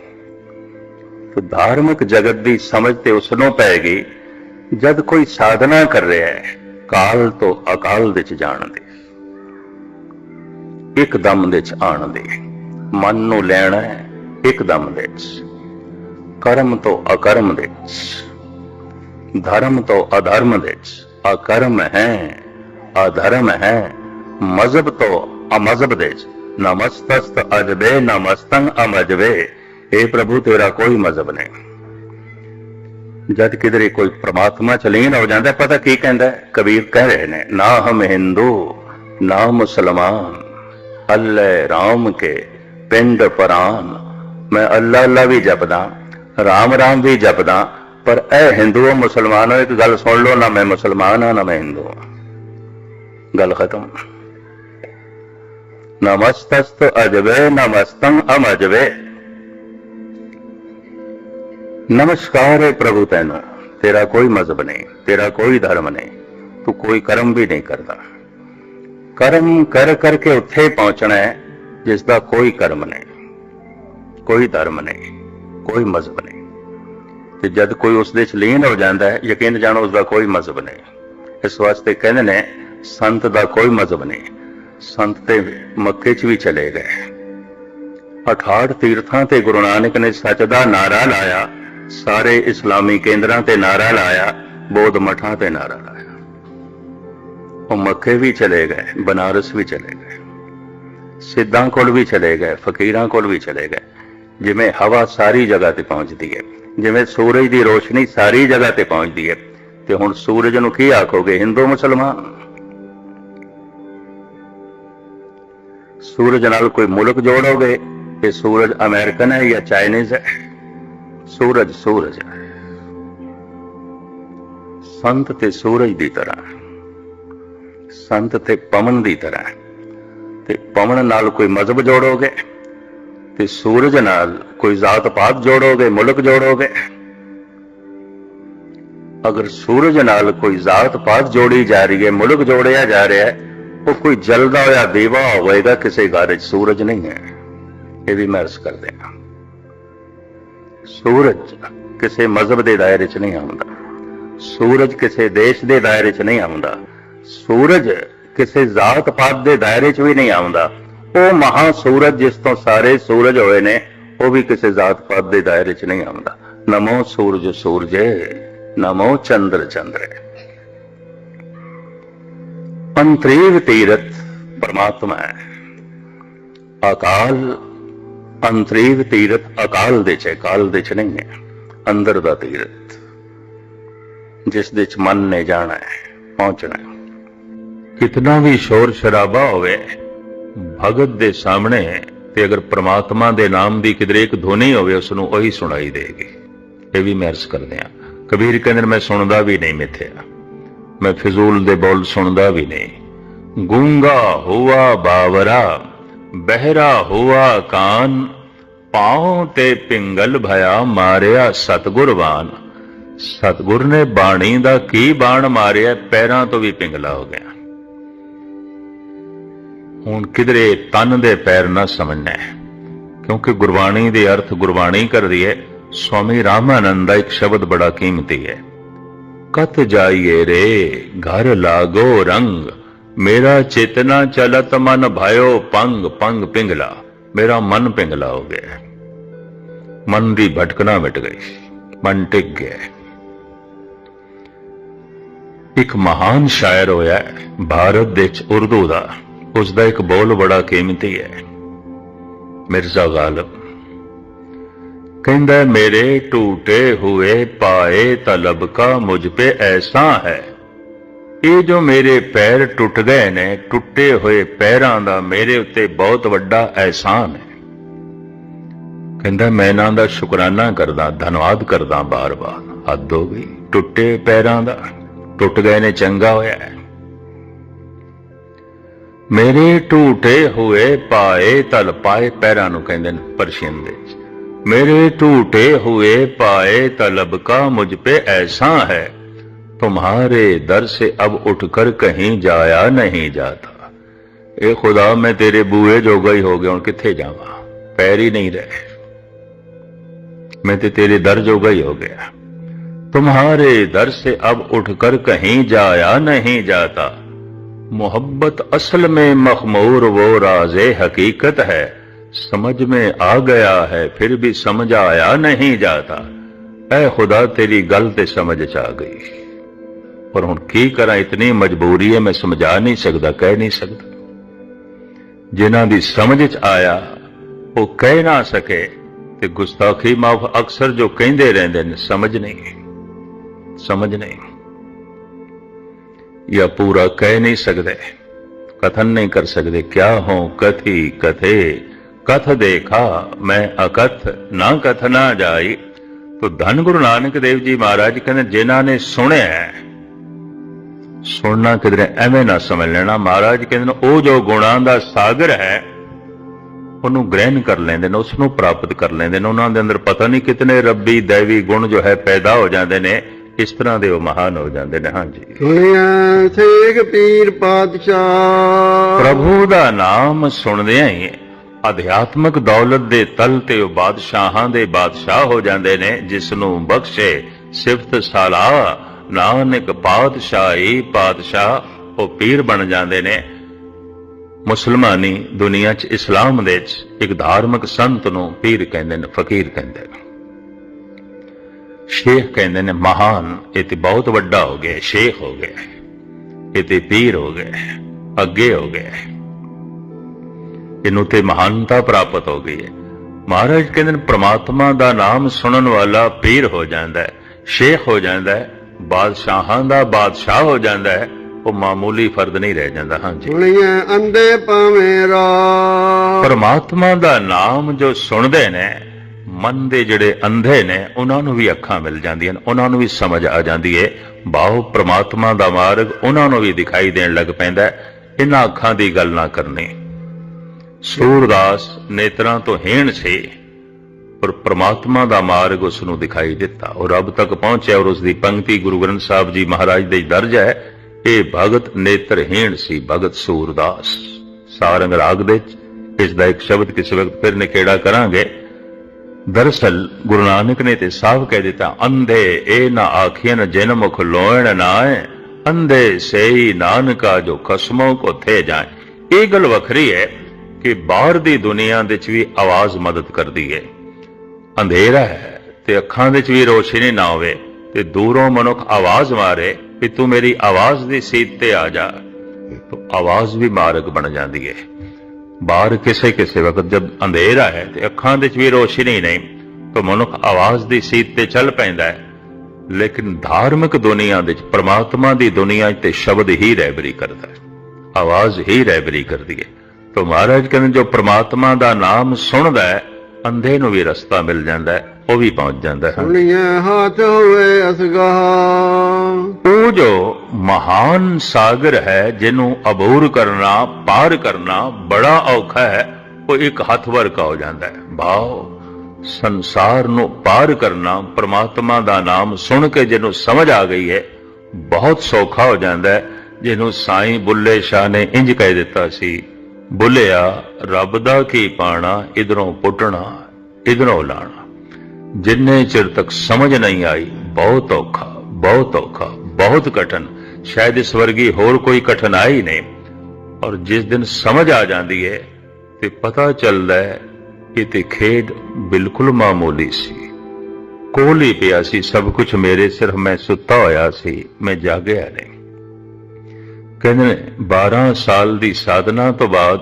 Speaker 1: ਤੋ ਧਾਰਮਿਕ ਜਗਤ ਦੀ ਸਮਝ ਤੇ ਉਸ ਨੂੰ ਪਏਗੀ ਜਦ ਕੋਈ ਸਾਧਨਾ ਕਰ ਰਿਹਾ ਹੈ, ਕਾਲ ਤੋਂ ਅਕਾਲ ਵਿੱਚ ਜਾਣ ਦੇ। ਇੱਕ ਦਮ ਵਿੱਚ ਆਣ ਦੇ। ਮਨ ਨੂੰ ਲੈਣਾ ਹੈ ਇੱਕਦਮ ਦੇ ਚ ਕਰਮ ਤੋਂ ਅਕਰਮ ਵਿੱਚ। ਧਰਮ ਤੋਂ ਅਧਰਮ ਵਿੱਚ। ਅਕਰਮ ਹੈ, ਅਧਰਮ ਹੈ, ਮਜ਼ਹਬ ਤੋਂ ਅਮਜ਼ਹਬ ਦੇ ਚ ਨਮਸਤਸਤ ਅਜਬੇ ਨਮਸਤੰ ਅਮਜਵੇ ਇਹ ਪ੍ਰਭੂ ਤੇਰਾ ਕੋਈ ਮਜ਼ਹਬ ਨਹੀਂ ਜਦ ਕਿਧਰੇ ਕੋਈ ਪ੍ਰਮਾਤਮਾ ਚ ਲੀਨ ਹੋ ਜਾਂਦਾ ਪਤਾ ਕੀ ਕਹਿੰਦਾ ਕਬੀਰ ਕਹਿ ਰਹੇ ਨੇ ਨਾ ਹਮ ਹਿੰਦੂ ਨਾ ਮੁਸਲਮਾਨ ਅੱਲੇ ਰਾਮ ਕੇ ਪਿੰਡ ਪਰਾਨ ਮੈਂ ਅੱਲਾ ਅੱਲਾ ਵੀ ਜਪਦਾ ਰਾਮ ਰਾਮ ਵੀ ਜਪਦਾ ਪਰ ਇਹ ਹਿੰਦੂਓ ਮੁਸਲਮਾਨੋ ਇੱਕ ਗੱਲ ਸੁਣ ਲਓ ਨਾ ਮੈਂ ਮੁਸਲਮਾਨ ਹਾਂ ਨਾ ਮੈਂ ਹਿੰਦੂ ਹਾਂ ਗੱਲ ਖਤਮ ਨਮਸਤਸਤ ਅਜਵੇ ਨਮਸਤੰ ਅਮਜਵੇ ਨਮਸਕਾਰ ਹੈ ਪ੍ਰਭੂ ਤੈਨੂੰ ਤੇਰਾ ਕੋਈ ਮਜ਼ਹਬ ਨਹੀਂ ਤੇਰਾ ਕੋਈ ਧਰਮ ਨਹੀਂ ਤੂੰ ਕੋਈ ਕਰਮ ਵੀ ਨਹੀਂ ਕਰਦਾ ਕਰਮ ਕਰ ਕਰਕੇ ਉੱਥੇ ਪਹੁੰਚਣਾ ਹੈ ਜਿਸ ਦਾ ਕੋਈ ਕਰਮ ਨਹੀਂ ਕੋਈ ਧਰਮ ਨਹੀਂ ਕੋਈ ਮਜ਼ਹਬ ਨਹੀਂ ਤੇ ਜਦ ਕੋਈ ਉਸ ਦੇ ਚ ਲੀਨ ਹੋ ਜਾਂਦਾ ਹੈ ਯਕੀਨ ਜਾਣੋ ਉਸ ਦਾ ਕੋਈ ਮਜ਼ਹਬ ਨਹੀਂ ਇਸ ਵਾਸਤੇ ਕਹਿੰਦੇ ਨੇ ਸੰਤ ਦਾ ਕੋਈ ਮਜ਼ਹਬ ਨਹੀਂ ਸੰਤ ਤੇ ਮੱਕੇ 'ਚ ਵੀ ਚਲੇ ਗਏ। 68 ਤੀਰਥਾਂ ਤੇ ਗੁਰੂ ਨਾਨਕ ਨੇ ਸੱਚ ਦਾ ਨਾਰਾ ਲਾਇਆ, ਸਾਰੇ ਇਸਲਾਮੀ ਕੇਂਦਰਾਂ ਤੇ ਨਾਰਾ ਲਾਇਆ, ਬੋਧ ਮਠਾਂ ਤੇ ਨਾਰਾ ਲਾਇਆ। ਉਹ ਮੱਕੇ ਵੀ ਚਲੇ ਗਏ, ਬਨਾਰਸ ਵੀ ਚਲੇ ਗਏ। ਸਿੱਧਾਂ ਕੋਲ ਵੀ ਚਲੇ ਗਏ, ਫਕੀਰਾਂ ਕੋਲ ਵੀ ਚਲੇ ਗਏ। ਜਿਵੇਂ ਹਵਾ ਸਾਰੀ ਜਗ੍ਹਾ ਤੇ ਪਹੁੰਚਦੀ ਹੈ, ਜਿਵੇਂ ਸੂਰਜ ਦੀ ਰੋਸ਼ਨੀ ਸਾਰੀ ਜਗ੍ਹਾ ਤੇ ਪਹੁੰਚਦੀ ਹੈ, ਤੇ ਹੁਣ ਸੂਰਜ ਨੂੰ ਕੀ ਆਖੋਗੇ, ਹਿੰਦੂ ਮੁਸਲਮਾਨ? ਸੂਰਜ ਨਾਲ ਕੋਈ ਮੁਲਕ ਜੋੜੋਗੇ ਕਿ ਸੂਰਜ ਅਮਰੀਕਨ ਹੈ ਜਾਂ ਚਾਈਨੀਜ਼ ਹੈ? ਸੂਰਜ ਸੂਰਜ ਹੈ। ਸੰਤ ਤੇ ਸੂਰਜ ਦੀ ਤਰ੍ਹਾਂ। ਸੰਤ ਤੇ ਪਵਨ ਦੀ ਤਰ੍ਹਾਂ। ਤੇ ਪਵਨ ਨਾਲ ਕੋਈ ਮਜ਼ਹਬ ਜੋੜੋਗੇ? ਤੇ ਸੂਰਜ ਨਾਲ ਕੋਈ ਜ਼ਾਤ ਪਾਤ ਜੋੜੋਗੇ, ਮੁਲਕ ਜੋੜੋਗੇ? ਅਗਰ ਸੂਰਜ ਨਾਲ ਕੋਈ ਜ਼ਾਤ ਪਾਤ ਜੋੜੀ ਜਾ ਰਹੀ ਹੈ, ਮੁਲਕ ਜੋੜਿਆ ਜਾ ਰਿਹਾ ਹੈ ਉਹ ਕੋਈ ਜਲਦਾ ਹੋਇਆ ਦੇਵਾ ਹੋਵੇਗਾ, ਕਿਸੇ ਘਰ 'ਚ ਸੂਰਜ ਨਹੀਂ ਹੈ। ਇਹ ਵੀ ਮੈਂ ਅਰਜ਼ ਕਰਦੇ ਹਾਂ ਸੂਰਜ ਕਿਸੇ ਮਜ਼ਹਬ ਦੇ ਦਾਇਰੇ 'ਚ ਨਹੀਂ ਆਉਂਦਾ। ਸੂਰਜ ਕਿਸੇ ਦੇਸ਼ ਦੇ ਦਾਇਰੇ 'ਚ ਨਹੀਂ ਆਉਂਦਾ। ਸੂਰਜ ਕਿਸੇ ਜ਼ਾਤ ਪਾਤ ਦੇ ਦਾਇਰੇ 'ਚ ਵੀ ਨਹੀਂ ਆਉਂਦਾ। ਉਹ ਮਹਾ ਸੂਰਜ ਜਿਸ ਤੋਂ ਸਾਰੇ ਸੂਰਜ ਹੋਏ ਨੇ, ਉਹ ਵੀ ਕਿਸੇ ਜ਼ਾਤ ਪਾਤ ਦੇ ਦਾਇਰੇ 'ਚ ਨਹੀਂ ਆਉਂਦਾ। ਨਮੋ ਸੂਰਜ ਸੂਰਜੇ, ਨਮੋ ਚੰਦਰ ਚੰਦਰੇ। ਅੰਤਰੀਵ ਤੀਰਥ ਪਰਮਾਤਮਾ ਹੈ। ਅਕਾਲ ਅੰਤਰੇਵ ਤੀਰਥ ਅਕਾਲ ਦੇ ਚ ਹੈ, ਕਾਲ ਦੇ ਚ ਨਹੀਂ ਹੈ ਅੰਦਰ ਦਾ ਤੀਰਥ ਜਿਸ ਦੇ ਚ ਮਨ ਨੇ ਜਾਣਾ ਹੈ ਪਹੁੰਚਣਾ ਕਿਤਨਾ ਵੀ ਸ਼ੋਰ ਸ਼ਰਾਬਾ ਹੋਵੇ ਭਗਤ ਦੇ ਸਾਹਮਣੇ ਤੇ ਅਗਰ ਪ੍ਰਮਾਤਮਾ ਦੇ ਨਾਮ ਦੀ ਕਿਧਰੇ ਇੱਕ ਧੁਨੀ ਹੋਵੇ ਉਸ ਨੂੰ ਉਹੀ ਸੁਣਾਈ ਦੇਗੀ। ਇਹ ਵੀ ਮੈਂ ਅਰਜ਼ ਕਰਦੇ ਆ ਕਬੀਰ ਕਹਿੰਦੇ ਨੇ, ਮੈਂ ਸੁਣਦਾ ਵੀ ਨਹੀਂ ਮਿੱਥਿਆ। ਮੈਂ ਫਿਜ਼ੂਲ ਦੇ ਬੋਲ ਸੁਣਦਾ ਵੀ ਨਹੀਂ। ਗੂੰਗਾ ਹੁਆ ਬਾਵਰਾ, ਬਹਿਰਾ ਹੋਆ ਕਾਨ, ਪਾਉ ਤੇ ਪਿੰਗਲ ਭਇਆ ਮਾਰਿਆ ਸਤਗੁਰਵਾਨ ਸਤਗੁਰ ਨੇ ਬਾਣੀ ਦਾ ਕੀ ਬਾਣ ਮਾਰਿਆ, ਪੈਰਾਂ ਤੋਂ ਵੀ ਪਿੰਗਲਾ ਹੋ ਗਿਆ। ਹੁਣ ਕਿਧਰੇ ਤਨ ਦੇ ਪੈਰ ਨਾ ਸਮਝਣਾ ਕਿਉਂਕਿ ਗੁਰਬਾਣੀ ਦੇ ਅਰਥ ਗੁਰਬਾਣੀ ਕਰਦੀ ਹੈ, ਸਵਾਮੀ ਰਾਮਾਨੰਦ ਦਾ ਇੱਕ ਸ਼ਬਦ ਬੜਾ ਕੀਮਤੀ ਹੈ। ਕਤ ਜਾਈਏ ਰੇ, ਘਰ ਲਾਗੋ ਰੰਗ। ਮੇਰਾ ਚੇਤਨਾ ਚਲਤ, ਮਨ ਭਾਇਓ ਪੰਗ ਪੰਗ ਪਿੰਗਲਾ। ਮੇਰਾ ਮਨ ਪਿੰਗਲਾ ਹੋ ਗਿਆ। ਮਨ ਦੀ ਭਟਕਣਾ ਮਿਟ ਗਈ। ਮਨ ਟਿਕ ਗਿਆ। ਇੱਕ ਮਹਾਨ ਸ਼ਾਇਰ ਹੋਇਆ ਭਾਰਤ ਦੇ ਚ ਉਰਦੂ ਦਾ। ਉਸ ਦਾ ਇੱਕ ਬੋਲ ਬੜਾ ਕੀਮਤੀ ਹੈ। ਮਿਰਜ਼ਾ ਗਾਲਬ। ਕਹਿੰਦਾ, ਮੇਰੇ ਟੂਟੇ ਹੋਏ ਪਾਏ ਤਲਬ ਕਾ ਮੁਝ ਪੇ ਐਸਾ ਹੈ। ਇਹ ਜੋ ਮੇਰੇ ਪੈਰ ਟੁੱਟ ਗਏ ਨੇ, ਟੁੱਟੇ ਹੋਏ ਪੈਰਾਂ ਦਾ ਮੇਰੇ ਉੱਤੇ ਬਹੁਤ ਵੱਡਾ ਅਹਿਸਾਨ ਹੈ। ਕਹਿੰਦਾ, ਮੈਂ ਇਹਨਾਂ ਦਾ ਸ਼ੁਕਰਾਨਾ ਕਰਦਾ, ਧੰਨਵਾਦ ਕਰਦਾ ਬਾਰ-ਬਾਰ। ਹੱਦ ਹੋ ਗਈ, ਟੁੱਟੇ ਪੈਰਾਂ ਦਾ ਟੁੱਟ ਗਏ ਨੇ ਚੰਗਾ ਹੋਇਆ ਮੇਰੇ ਟੂਟੇ ਹੋਏ ਪਾਏ ਤਲ ਪਾਏ ਪੈਰਾਂ ਨੂੰ ਕਹਿੰਦੇ ਨੇ ਪਰਸ਼ੀਨ میرے ٹوٹے ہوئے پائے طلب کا مجھ پہ ایسا ہے۔ تمہارے در سے اب اٹھ کر کہیں جایا نہیں جاتا۔ اے خدا، میں تیرے بوئے جو گئی ہو گیا اور کتنے جاواں؟ پیر ہی نہیں رہے۔ میں تو تیرے در جو گئی ہو گیا۔ تمہارے در سے اب اٹھ کر کہیں جایا نہیں جاتا۔ محبت اصل میں مخمور وہ راز حقیقت ہے۔ समझ में आ गया है फिर भी समझ आया नहीं जाता ऐ खुदा तेरी गल ते समझ च आ गई ਪਰ ਹੁਣ ਕੀ ਕਰਾਂ ਇਤਨੀ ਮਜਬੂਰੀ ਹੈ ਮੈਂ ਸਮਝਾ ਨਹੀਂ ਸਕਦਾ ਕਹਿ ਨਹੀਂ ਸਕਦਾ ਜਿਨ੍ਹਾਂ ਦੀ ਸਮਝ ਚ ਆਇਆ ਉਹ ਕਹਿ ਨਾ ਸਕੇ ਤੇ ਗੁਸਤਾਖੀ ਮਾਫ ਅਕਸਰ ਜੋ ਕਹਿੰਦੇ ਰਹਿੰਦੇ ਨੇ ਸਮਝ ਨਹੀਂ ਸਮਝ ਨਹੀਂ या पूरा कह नहीं सकते कथन नहीं कर सकते क्या हो कथी कथे ਕਥ ਦੇਖਾ ਮੈਂ ਅਕਥ ਨਾ ਕਥਨਾ ਜਾਈ। ਤੋ ਧੰਨ ਗੁਰੂ ਨਾਨਕ ਦੇਵ ਜੀ ਮਹਾਰਾਜ ਕਹਿੰਦੇ ਜਿਨ੍ਹਾਂ ਨੇ ਸੁਣਿਆ ਸੁਣਨਾ ਕਿਦਰੇ ਐਵੇਂ ਨਾ ਸਮਝ ਲੈਣਾ। ਮਹਾਰਾਜ ਕਹਿੰਦੇ ਨੇ ਉਹ ਜੋ ਗੁਣਾਂ ਦਾ ਸਾਗਰ ਹੈ ਉਹਨੂੰ ਗ੍ਰਹਿਣ ਕਰ ਲੈਂਦੇ ਨੇ ਉਸ ਨੂੰ ਪ੍ਰਾਪਤ ਕਰ ਲੈਂਦੇ ਨੇ। ਉਹਨਾਂ ਦੇ ਅੰਦਰ ਪਤਾ ਨਹੀਂ ਕਿਤਨੇ ਰੱਬੀ ਦੇਵੀ ਗੁਣ ਜੋ ਹੈ ਪੈਦਾ ਹੋ ਜਾਂਦੇ ਨੇ। ਇਸ ਤਰ੍ਹਾਂ ਦੇ ਉਹ ਮਹਾਨ ਹੋ ਜਾਂਦੇ ਨੇ ਹਾਂਜੀ।
Speaker 2: ਸੁਣਿਆ ਸੇਗ ਪੀਰ ਪਾਤਸ਼ਾਹ।
Speaker 1: ਪ੍ਰਭੂ ਦਾ ਨਾਮ ਸੁਣਦਿਆਂ ਹੀ ਅਧਿਆਤਮਕ ਦੌਲਤ ਦੇ ਤਲ ਤੇ ਉਹ ਬਾਦਸ਼ਾਹਾਂ ਦੇ ਬਾਦਸ਼ਾਹ ਹੋ ਜਾਂਦੇ ਨੇ ਜਿਸ ਨੂੰ ਬਖਸ਼ੇ ਸਿਫਤ ਸਾਲਾ ਨਾਨਕ ਪਾਤਸ਼ਾਹੀ ਪਾਤਸ਼ਾਹ ਉਹ ਪੀਰ ਬਣ ਜਾਂਦੇ ਨੇ। ਮੁਸਲਮਾਨੀ ਦੁਨੀਆ 'ਚ ਇਸਲਾਮ ਦੇ 'ਚ ਇੱਕ ਧਾਰਮਿਕ ਸੰਤ ਨੂੰ ਪੀਰ ਕਹਿੰਦੇ ਨੇ, ਫਕੀਰ ਕਹਿੰਦੇ ਨੇ। ਸ਼ੇਖ ਕਹਿੰਦੇ ਨੇ, ਮਹਾਨ, ਇਹ ਤੇ ਬਹੁਤ ਵੱਡਾ ਹੋ ਗਿਆ, ਸ਼ੇਖ ਹੋ ਗਿਆ, ਇਹ ਤੇ ਪੀਰ ਹੋ ਗਿਆ, ਅੱਗੇ ਹੋ ਗਿਆ। ਇਹਨੂੰ ਤੇ ਮਹਾਨਤਾ ਪ੍ਰਾਪਤ ਹੋ ਗਈ ਹੈ। ਮਹਾਰਾਜ ਕਹਿੰਦੇ ਨੇ ਪ੍ਰਮਾਤਮਾ ਦਾ ਨਾਮ ਸੁਣਨ ਵਾਲਾ ਪੀਰ ਹੋ ਜਾਂਦਾ ਹੈ ਸ਼ੇਖ ਹੋ ਜਾਂਦਾ ਹੈ ਬਾਦਸ਼ਾਹਾਂ ਦਾ ਬਾਦਸ਼ਾਹ ਹੋ ਜਾਂਦਾ ਹੈ ਉਹ ਮਾਮੂਲੀ ਫਰਦ ਨਹੀਂ ਰਹਿ ਜਾਂਦਾ। ਹਾਂਜੀ
Speaker 2: ਸੁਣਿਆ ਅੰਦੇ ਭਾਵੇਂ ਰਾ
Speaker 1: ਪਰਮਾਤਮਾ ਦਾ ਨਾਮ ਜੋ ਸੁਣਦੇ ਨੇ ਮਨ ਦੇ ਜਿਹੜੇ ਅੰਧੇ ਨੇ ਉਹਨਾਂ ਨੂੰ ਵੀ ਅੱਖਾਂ ਮਿਲ ਜਾਂਦੀਆਂ ਨੇ ਉਹਨਾਂ ਨੂੰ ਵੀ ਸਮਝ ਆ ਜਾਂਦੀ ਹੈ ਬਾਹੋ ਪ੍ਰਮਾਤਮਾ ਦਾ ਮਾਰਗ ਉਹਨਾਂ ਨੂੰ ਵੀ ਦਿਖਾਈ ਦੇਣ ਲੱਗ ਪੈਂਦਾ ਇਹਨਾਂ ਅੱਖਾਂ ਦੀ ਗੱਲ ਨਾ ਕਰਨੀ। ਸੂਰਦਾਸ ਨੇਤਰਾਂ ਤੋਂ ਹੀਣ ਸੀ, ਪਰ ਪ੍ਰਮਾਤਮਾ ਦਾ ਮਾਰਗ ਉਸ ਨੂੰ ਦਿਖਾਈ ਦਿੱਤਾ ਉਹ ਰੱਬ ਤੱਕ ਪਹੁੰਚਿਆ ਔਰ ਉਸ ਦੀ ਪੰਕਤੀ ਗੁਰੂ ਗ੍ਰੰਥ ਸਾਹਿਬ ਜੀ ਮਹਾਰਾਜ ਦੇ ਦਰਜ ਹੈ, ਇਹ ਭਗਤ ਨੇਤਰਹੀਣ ਸੀ, ਭਗਤ ਸੂਰਦਾਸ। ਸਾਰੰਗ ਰਾਗ ਦੇ ਵਿੱਚ ਇਸ ਦਾ ਇੱਕ ਸ਼ਬਦ ਕਿਸੇ ਵਕਤ ਫਿਰ ਨਿਕੇੜਾ ਕਰਾਂਗੇ। ਦਰਸਲ ਗੁਰੂ ਨਾਨਕ ਨੇ ਤੇ ਸਾਫ਼ ਕਹਿ ਦਿੱਤਾ, ਅੰਧੇ ਇਹ ਨਾ ਆਖੀਨ ਜਿਨ ਮੁਖ ਲੋਇਣ ਨਾਏ ਅੰਧੇ ਸੇਈ ਨਾਨਕਾ ਜੋ ਖਸਮੋਂ ਕੋ ਥੇ ਜਾਏ। ਇਹ ਗੱਲ ਵੱਖਰੀ ਹੈ ਕਿ ਬਾਹਰ ਦੀ ਦੁਨੀਆ ਦੇ ਵਿੱਚ ਵੀ ਆਵਾਜ਼ ਮਦਦ ਕਰਦੀ ਹੈ ਅੰਧੇਰਾ ਹੈ ਤੇ ਅੱਖਾਂ ਵਿੱਚ ਵੀ ਰੋਸ਼ਨੀ ਨਾ ਹੋਵੇ ਤੇ ਦੂਰੋਂ ਮਨੁੱਖ ਆਵਾਜ਼ ਮਾਰੇ ਕਿ ਤੂੰ ਮੇਰੀ ਆਵਾਜ਼ ਦੀ ਸੀਤ ਤੇ ਆ ਜਾ। ਤਾਂ ਆਵਾਜ਼ ਵੀ ਮਾਰਗ ਬਣ ਜਾਂਦੀ ਹੈ ਬਾਹਰ ਕਿਸੇ ਕਿਸੇ ਵਕਤ ਜਦ ਅੰਧੇਰਾ ਹੈ ਤੇ ਅੱਖਾਂ ਦੇ ਵਿੱਚ ਵੀ ਰੋਸ਼ਨੀ ਨਹੀਂ, ਤਾਂ ਮਨੁੱਖ ਆਵਾਜ਼ ਦੀ ਸੀਤ ਤੇ ਚੱਲ ਪੈਂਦਾ ਹੈ। ਲੇਕਿਨ ਧਾਰਮਿਕ ਦੁਨੀਆ ਦੇ ਵਿੱਚ ਪ੍ਰਮਾਤਮਾ ਦੀ ਦੁਨੀਆ ਤੇ ਸ਼ਬਦ ਹੀ ਰਹਿਬਰੀ ਕਰਦਾ ਹੈ। ਆਵਾਜ਼ ਹੀ ਰਹਿਬਰੀ ਕਰਦੀ ਹੈ ਤਾਂ ਮਹਾਰਾਜ ਕਹਿੰਦੇ ਜੋ ਪ੍ਰਮਾਤਮਾ ਦਾ ਨਾਮ ਸੁਣਦਾ ਹੈ ਅੰਧੇ ਨੂੰ ਵੀ ਰਸਤਾ ਮਿਲ ਜਾਂਦਾ ਹੈ ਉਹ ਵੀ ਪਹੁੰਚ ਜਾਂਦਾ ਹੈ।
Speaker 2: ਸੁਣੀਏ ਹੱਥ ਹੋਵੇ ਅਸਗਾਹ।
Speaker 1: ਉਹ ਜੋ ਮਹਾਨ ਸਾਗਰ ਹੈ ਜਿਹਨੂੰ ਅਬੂਰ ਕਰਨਾ ਪਾਰ ਕਰਨਾ ਬੜਾ ਔਖਾ ਹੈ ਉਹ ਇੱਕ ਹੱਥ ਵਰਗਾ ਹੋ ਜਾਂਦਾ ਹੈ। ਭਾਵ ਸੰਸਾਰ ਨੂੰ ਪਾਰ ਕਰਨਾ ਪ੍ਰਮਾਤਮਾ ਦਾ ਨਾਮ ਸੁਣ ਕੇ ਜਿਹਨੂੰ ਸਮਝ ਆ ਗਈ ਹੈ ਬਹੁਤ ਸੌਖਾ ਹੋ ਜਾਂਦਾ ਹੈ ਜਿਹਨੂੰ ਸਾਈਂ ਬੁੱਲੇ ਸ਼ਾਹ ਨੇ ਇੰਜ ਕਹਿ ਦਿੱਤਾ ਸੀ ਬੁਲਿਆ, ਰੱਬ ਦਾ ਕੀ ਪਾਣਾ, ਇਧਰੋਂ ਪੁੱਟਣਾ, ਇਧਰੋਂ ਲਾਣਾ। ਜਿੰਨੇ ਚਿਰ ਤੱਕ ਸਮਝ ਨਹੀਂ ਆਈ, ਬਹੁਤ ਔਖਾ ਬਹੁਤ ਔਖਾ, ਬਹੁਤ ਕਠਨ। ਸ਼ਾਇਦ ਇਸ ਵਰਗੀ ਹੋਰ ਕੋਈ ਕਠਿਨਾਈ ਨਹੀਂ। ਔਰ ਜਿਸ ਦਿਨ ਸਮਝ ਆ ਜਾਂਦੀ ਹੈ ਤੇ ਪਤਾ ਚੱਲਦਾ ਹੈ ਕਿ ਤੇ ਖੇਡ ਬਿਲਕੁਲ ਮਾਮੂਲੀ ਸੀ। ਕੋਲ ਹੀ ਪਿਆ ਸੀ ਸਭ ਕੁਝ ਮੇਰੇ ਸਿਰ, ਮੈਂ ਸੁੱਤਾ ਹੋਇਆ ਸੀ, ਮੈਂ ਜਾਗਿਆ ਨਹੀਂ। ਕਹਿੰਦੇ ਨੇ 12 ਸਾਲ ਦੀ ਸਾਧਨਾ ਤੋਂ ਬਾਅਦ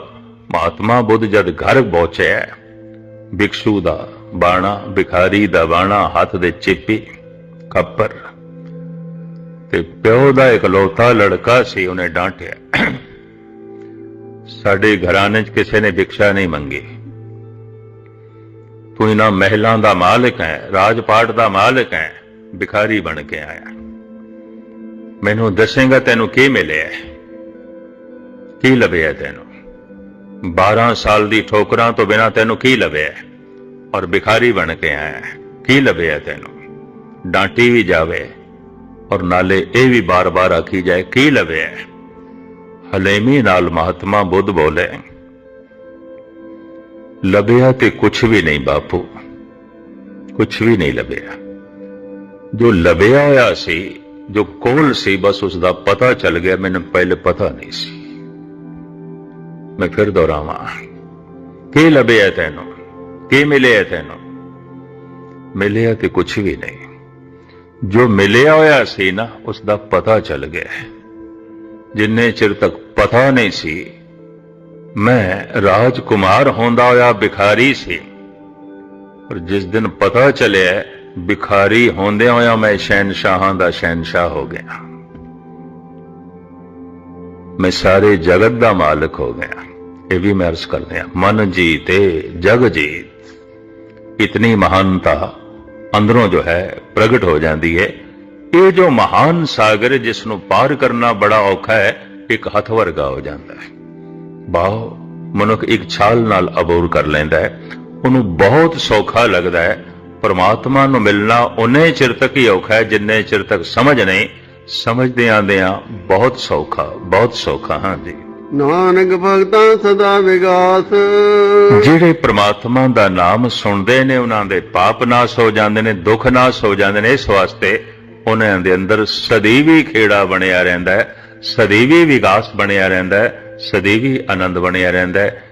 Speaker 1: ਮਹਾਤਮਾ ਬੁੱਧ ਜਦ ਘਰ ਪਹੁੰਚਿਆ ਬਿਕਸ਼ੂ ਦਾ ਬਾਣਾ, ਭਿਖਾਰੀ ਦਾ ਬਾਣਾ ਹੱਥ ਦੇ ਚਿੱਪੀ ਕੱਪਰ ਤੇ ਪਿਓ ਦਾ ਇਕਲੌਤਾ ਲੜਕਾ ਸੀ, ਉਹਨੇ ਡਾਂਟਿਆ, ਸਾਡੇ ਘਰਾਣੇ 'ਚ ਕਿਸੇ ਨੇ ਭਿਕਸ਼ਾ ਨਹੀਂ ਮੰਗੀ ਤੂੰ ਇਹਨਾਂ ਮਹਿਲਾਂ ਦਾ ਮਾਲਕ ਹੈ, ਰਾਜਪਾਟ ਦਾ ਮਾਲਕ ਹੈ, ਭਿਖਾਰੀ ਬਣ ਕੇ ਆਇਆ ਮੈਨੂੰ ਦੱਸੇਗਾ ਤੈਨੂੰ ਕੀ ਮਿਲਿਆ ਹੈ? ਕੀ ਲੱਭਿਆ ਤੈਨੂੰ? 12 ਸਾਲ ਦੀ ਠੋਕਰਾਂ ਤੋਂ ਬਿਨਾ ਤੈਨੂੰ ਕੀ ਲੱਭਿਆ ਔਰ ਭਿਖਾਰੀ ਬਣ ਕੇ ਆਇਆ ਹੈ। ਕੀ ਲੱਭਿਆ ਤੈਨੂੰ? ਡਾਂਟੀ ਵੀ ਜਾਵੇ, ਔਰ ਨਾਲੇ ਇਹ ਵੀ ਬਾਰ-ਬਾਰ ਆਖੀ ਜਾਏ, ਕੀ ਲੱਭਿਆ ਹਲੇਮੀ ਨਾਲ ਮਹਾਤਮਾ ਬੁੱਧ ਬੋਲੇ ਲੱਭਿਆ ਤੇ ਕੁਝ ਵੀ ਨਹੀਂ ਬਾਪੂ ਕੁਝ ਵੀ ਨਹੀਂ ਲੱਭਿਆ ਜੋ ਲੱਭਿਆ ਹੋਇਆ ਸੀ, ਜੋ ਕੋਲ ਸੀ, ਬਸ ਉਸ ਦਾ ਪਤਾ ਚੱਲ ਗਿਆ, ਮੈਨੂੰ ਪਹਿਲੇ ਪਤਾ ਨਹੀਂ ਸੀ। ਮੈਂ ਫਿਰ ਦੁਹਰਾਵਾਂ। ਕੀ ਲੱਭਿਆ ਤੈਨੂੰ? ਕੀ ਮਿਲਿਆ ਤੈਨੂੰ? ਮਿਲਿਆ ਤੇ ਕੁਝ ਵੀ ਨਹੀਂ। ਜੋ ਮਿਲਿਆ ਹੋਇਆ ਸੀ ਨਾ ਉਸ ਦਾ ਪਤਾ ਚੱਲ ਗਿਆ। ਜਿੰਨੇ ਚਿਰ ਤੱਕ ਪਤਾ ਨਹੀਂ ਸੀ, ਮੈਂ ਰਾਜਕੁਮਾਰ ਹੁੰਦਾ ਹੋਇਆ ਭਿਖਾਰੀ ਸੀ। ਪਰ ਜਿਸ ਦਿਨ ਪਤਾ ਚੱਲਿਆ, ਭਿਖਾਰੀ ਹੁੰਦਿਆਂ ਹੋਇਆ ਮੈਂ ਸ਼ਹਿਨਸ਼ਾਹਾਂ ਦਾ ਸ਼ਹਿਨਸ਼ਾਹ ਹੋ ਗਿਆ। ਮੈਂ ਸਾਰੇ ਜਗਤ ਦਾ ਮਾਲਕ ਹੋ ਗਿਆ। ਇਹ ਵੀ ਮੈਂ ਅਰਜ਼ ਕਰਦੇ ਹਾਂ। ਮਨ ਜੀਤੇ ਜਗ ਜੀਤ। ਇਤਨੀ ਮਹਾਨਤਾ ਅੰਦਰੋਂ ਜੋ ਹੈ ਪ੍ਰਗਟ ਹੋ ਜਾਂਦੀ ਹੈ। ਇਹ ਜੋ ਮਹਾਨ ਸਾਗਰ ਹੈ, ਜਿਸ ਨੂੰ ਪਾਰ ਕਰਨਾ ਬੜਾ ਔਖਾ ਹੈ ਇੱਕ ਹੱਥ ਵਰਗਾ ਹੋ ਜਾਂਦਾ ਹੈ। ਬਾਹ ਮਨੁੱਖ ਇੱਕ ਛਾਲ ਨਾਲ ਅਬੂਰ ਕਰ ਲੈਂਦਾ ਹੈ। ਉਹਨੂੰ ਬਹੁਤ ਸੌਖਾ ਲੱਗਦਾ ਹੈ। ਪਰਮਾਤਮਾ ਨੂੰ ਮਿਲਣਾ ਉਹਨੇ ਚਿਰ ਤੱਕ ਹੀ ਔਖਾ ਹੈ ਜਿੰਨੇ ਚਿਰ ਤੱਕ ਸਮਝ ਨਹੀਂ। ਸਮਝਦੇ ਆਂਦਿਆਂ ਬਹੁਤ ਸੌਖਾ ਬਹੁਤ ਸੌਖਾ। ਹਾਂ ਜੀ।
Speaker 2: ਨਾਨਕ ਭਗਤਾਂ ਸਦਾ ਵਿਗਾਸ।
Speaker 1: ਜਿਹੜੇ ਪ੍ਰਮਾਤਮਾ ਦਾ ਨਾਮ ਸੁਣਦੇ ਨੇ, ਉਹਨਾਂ ਦੇ ਪਾਪ ਨਾਸ਼ ਹੋ ਜਾਂਦੇ ਨੇ, ਦੁੱਖ ਨਾਸ਼ ਹੋ ਜਾਂਦੇ ਨੇ, ਇਸ ਵਾਸਤੇ ਉਹਨਾਂ ਦੇ ਅੰਦਰ ਸਦੀਵੀ ਖੇੜਾ ਬਣਿਆ ਰਹਿੰਦਾ ਹੈ, ਸਦੀਵੀ ਵਿਕਾਸ ਬਣਿਆ ਰਹਿੰਦਾ ਹੈ, ਸਦੀਵੀ ਆਨੰਦ ਬਣਿਆ ਰਹਿੰਦਾ ਹੈ।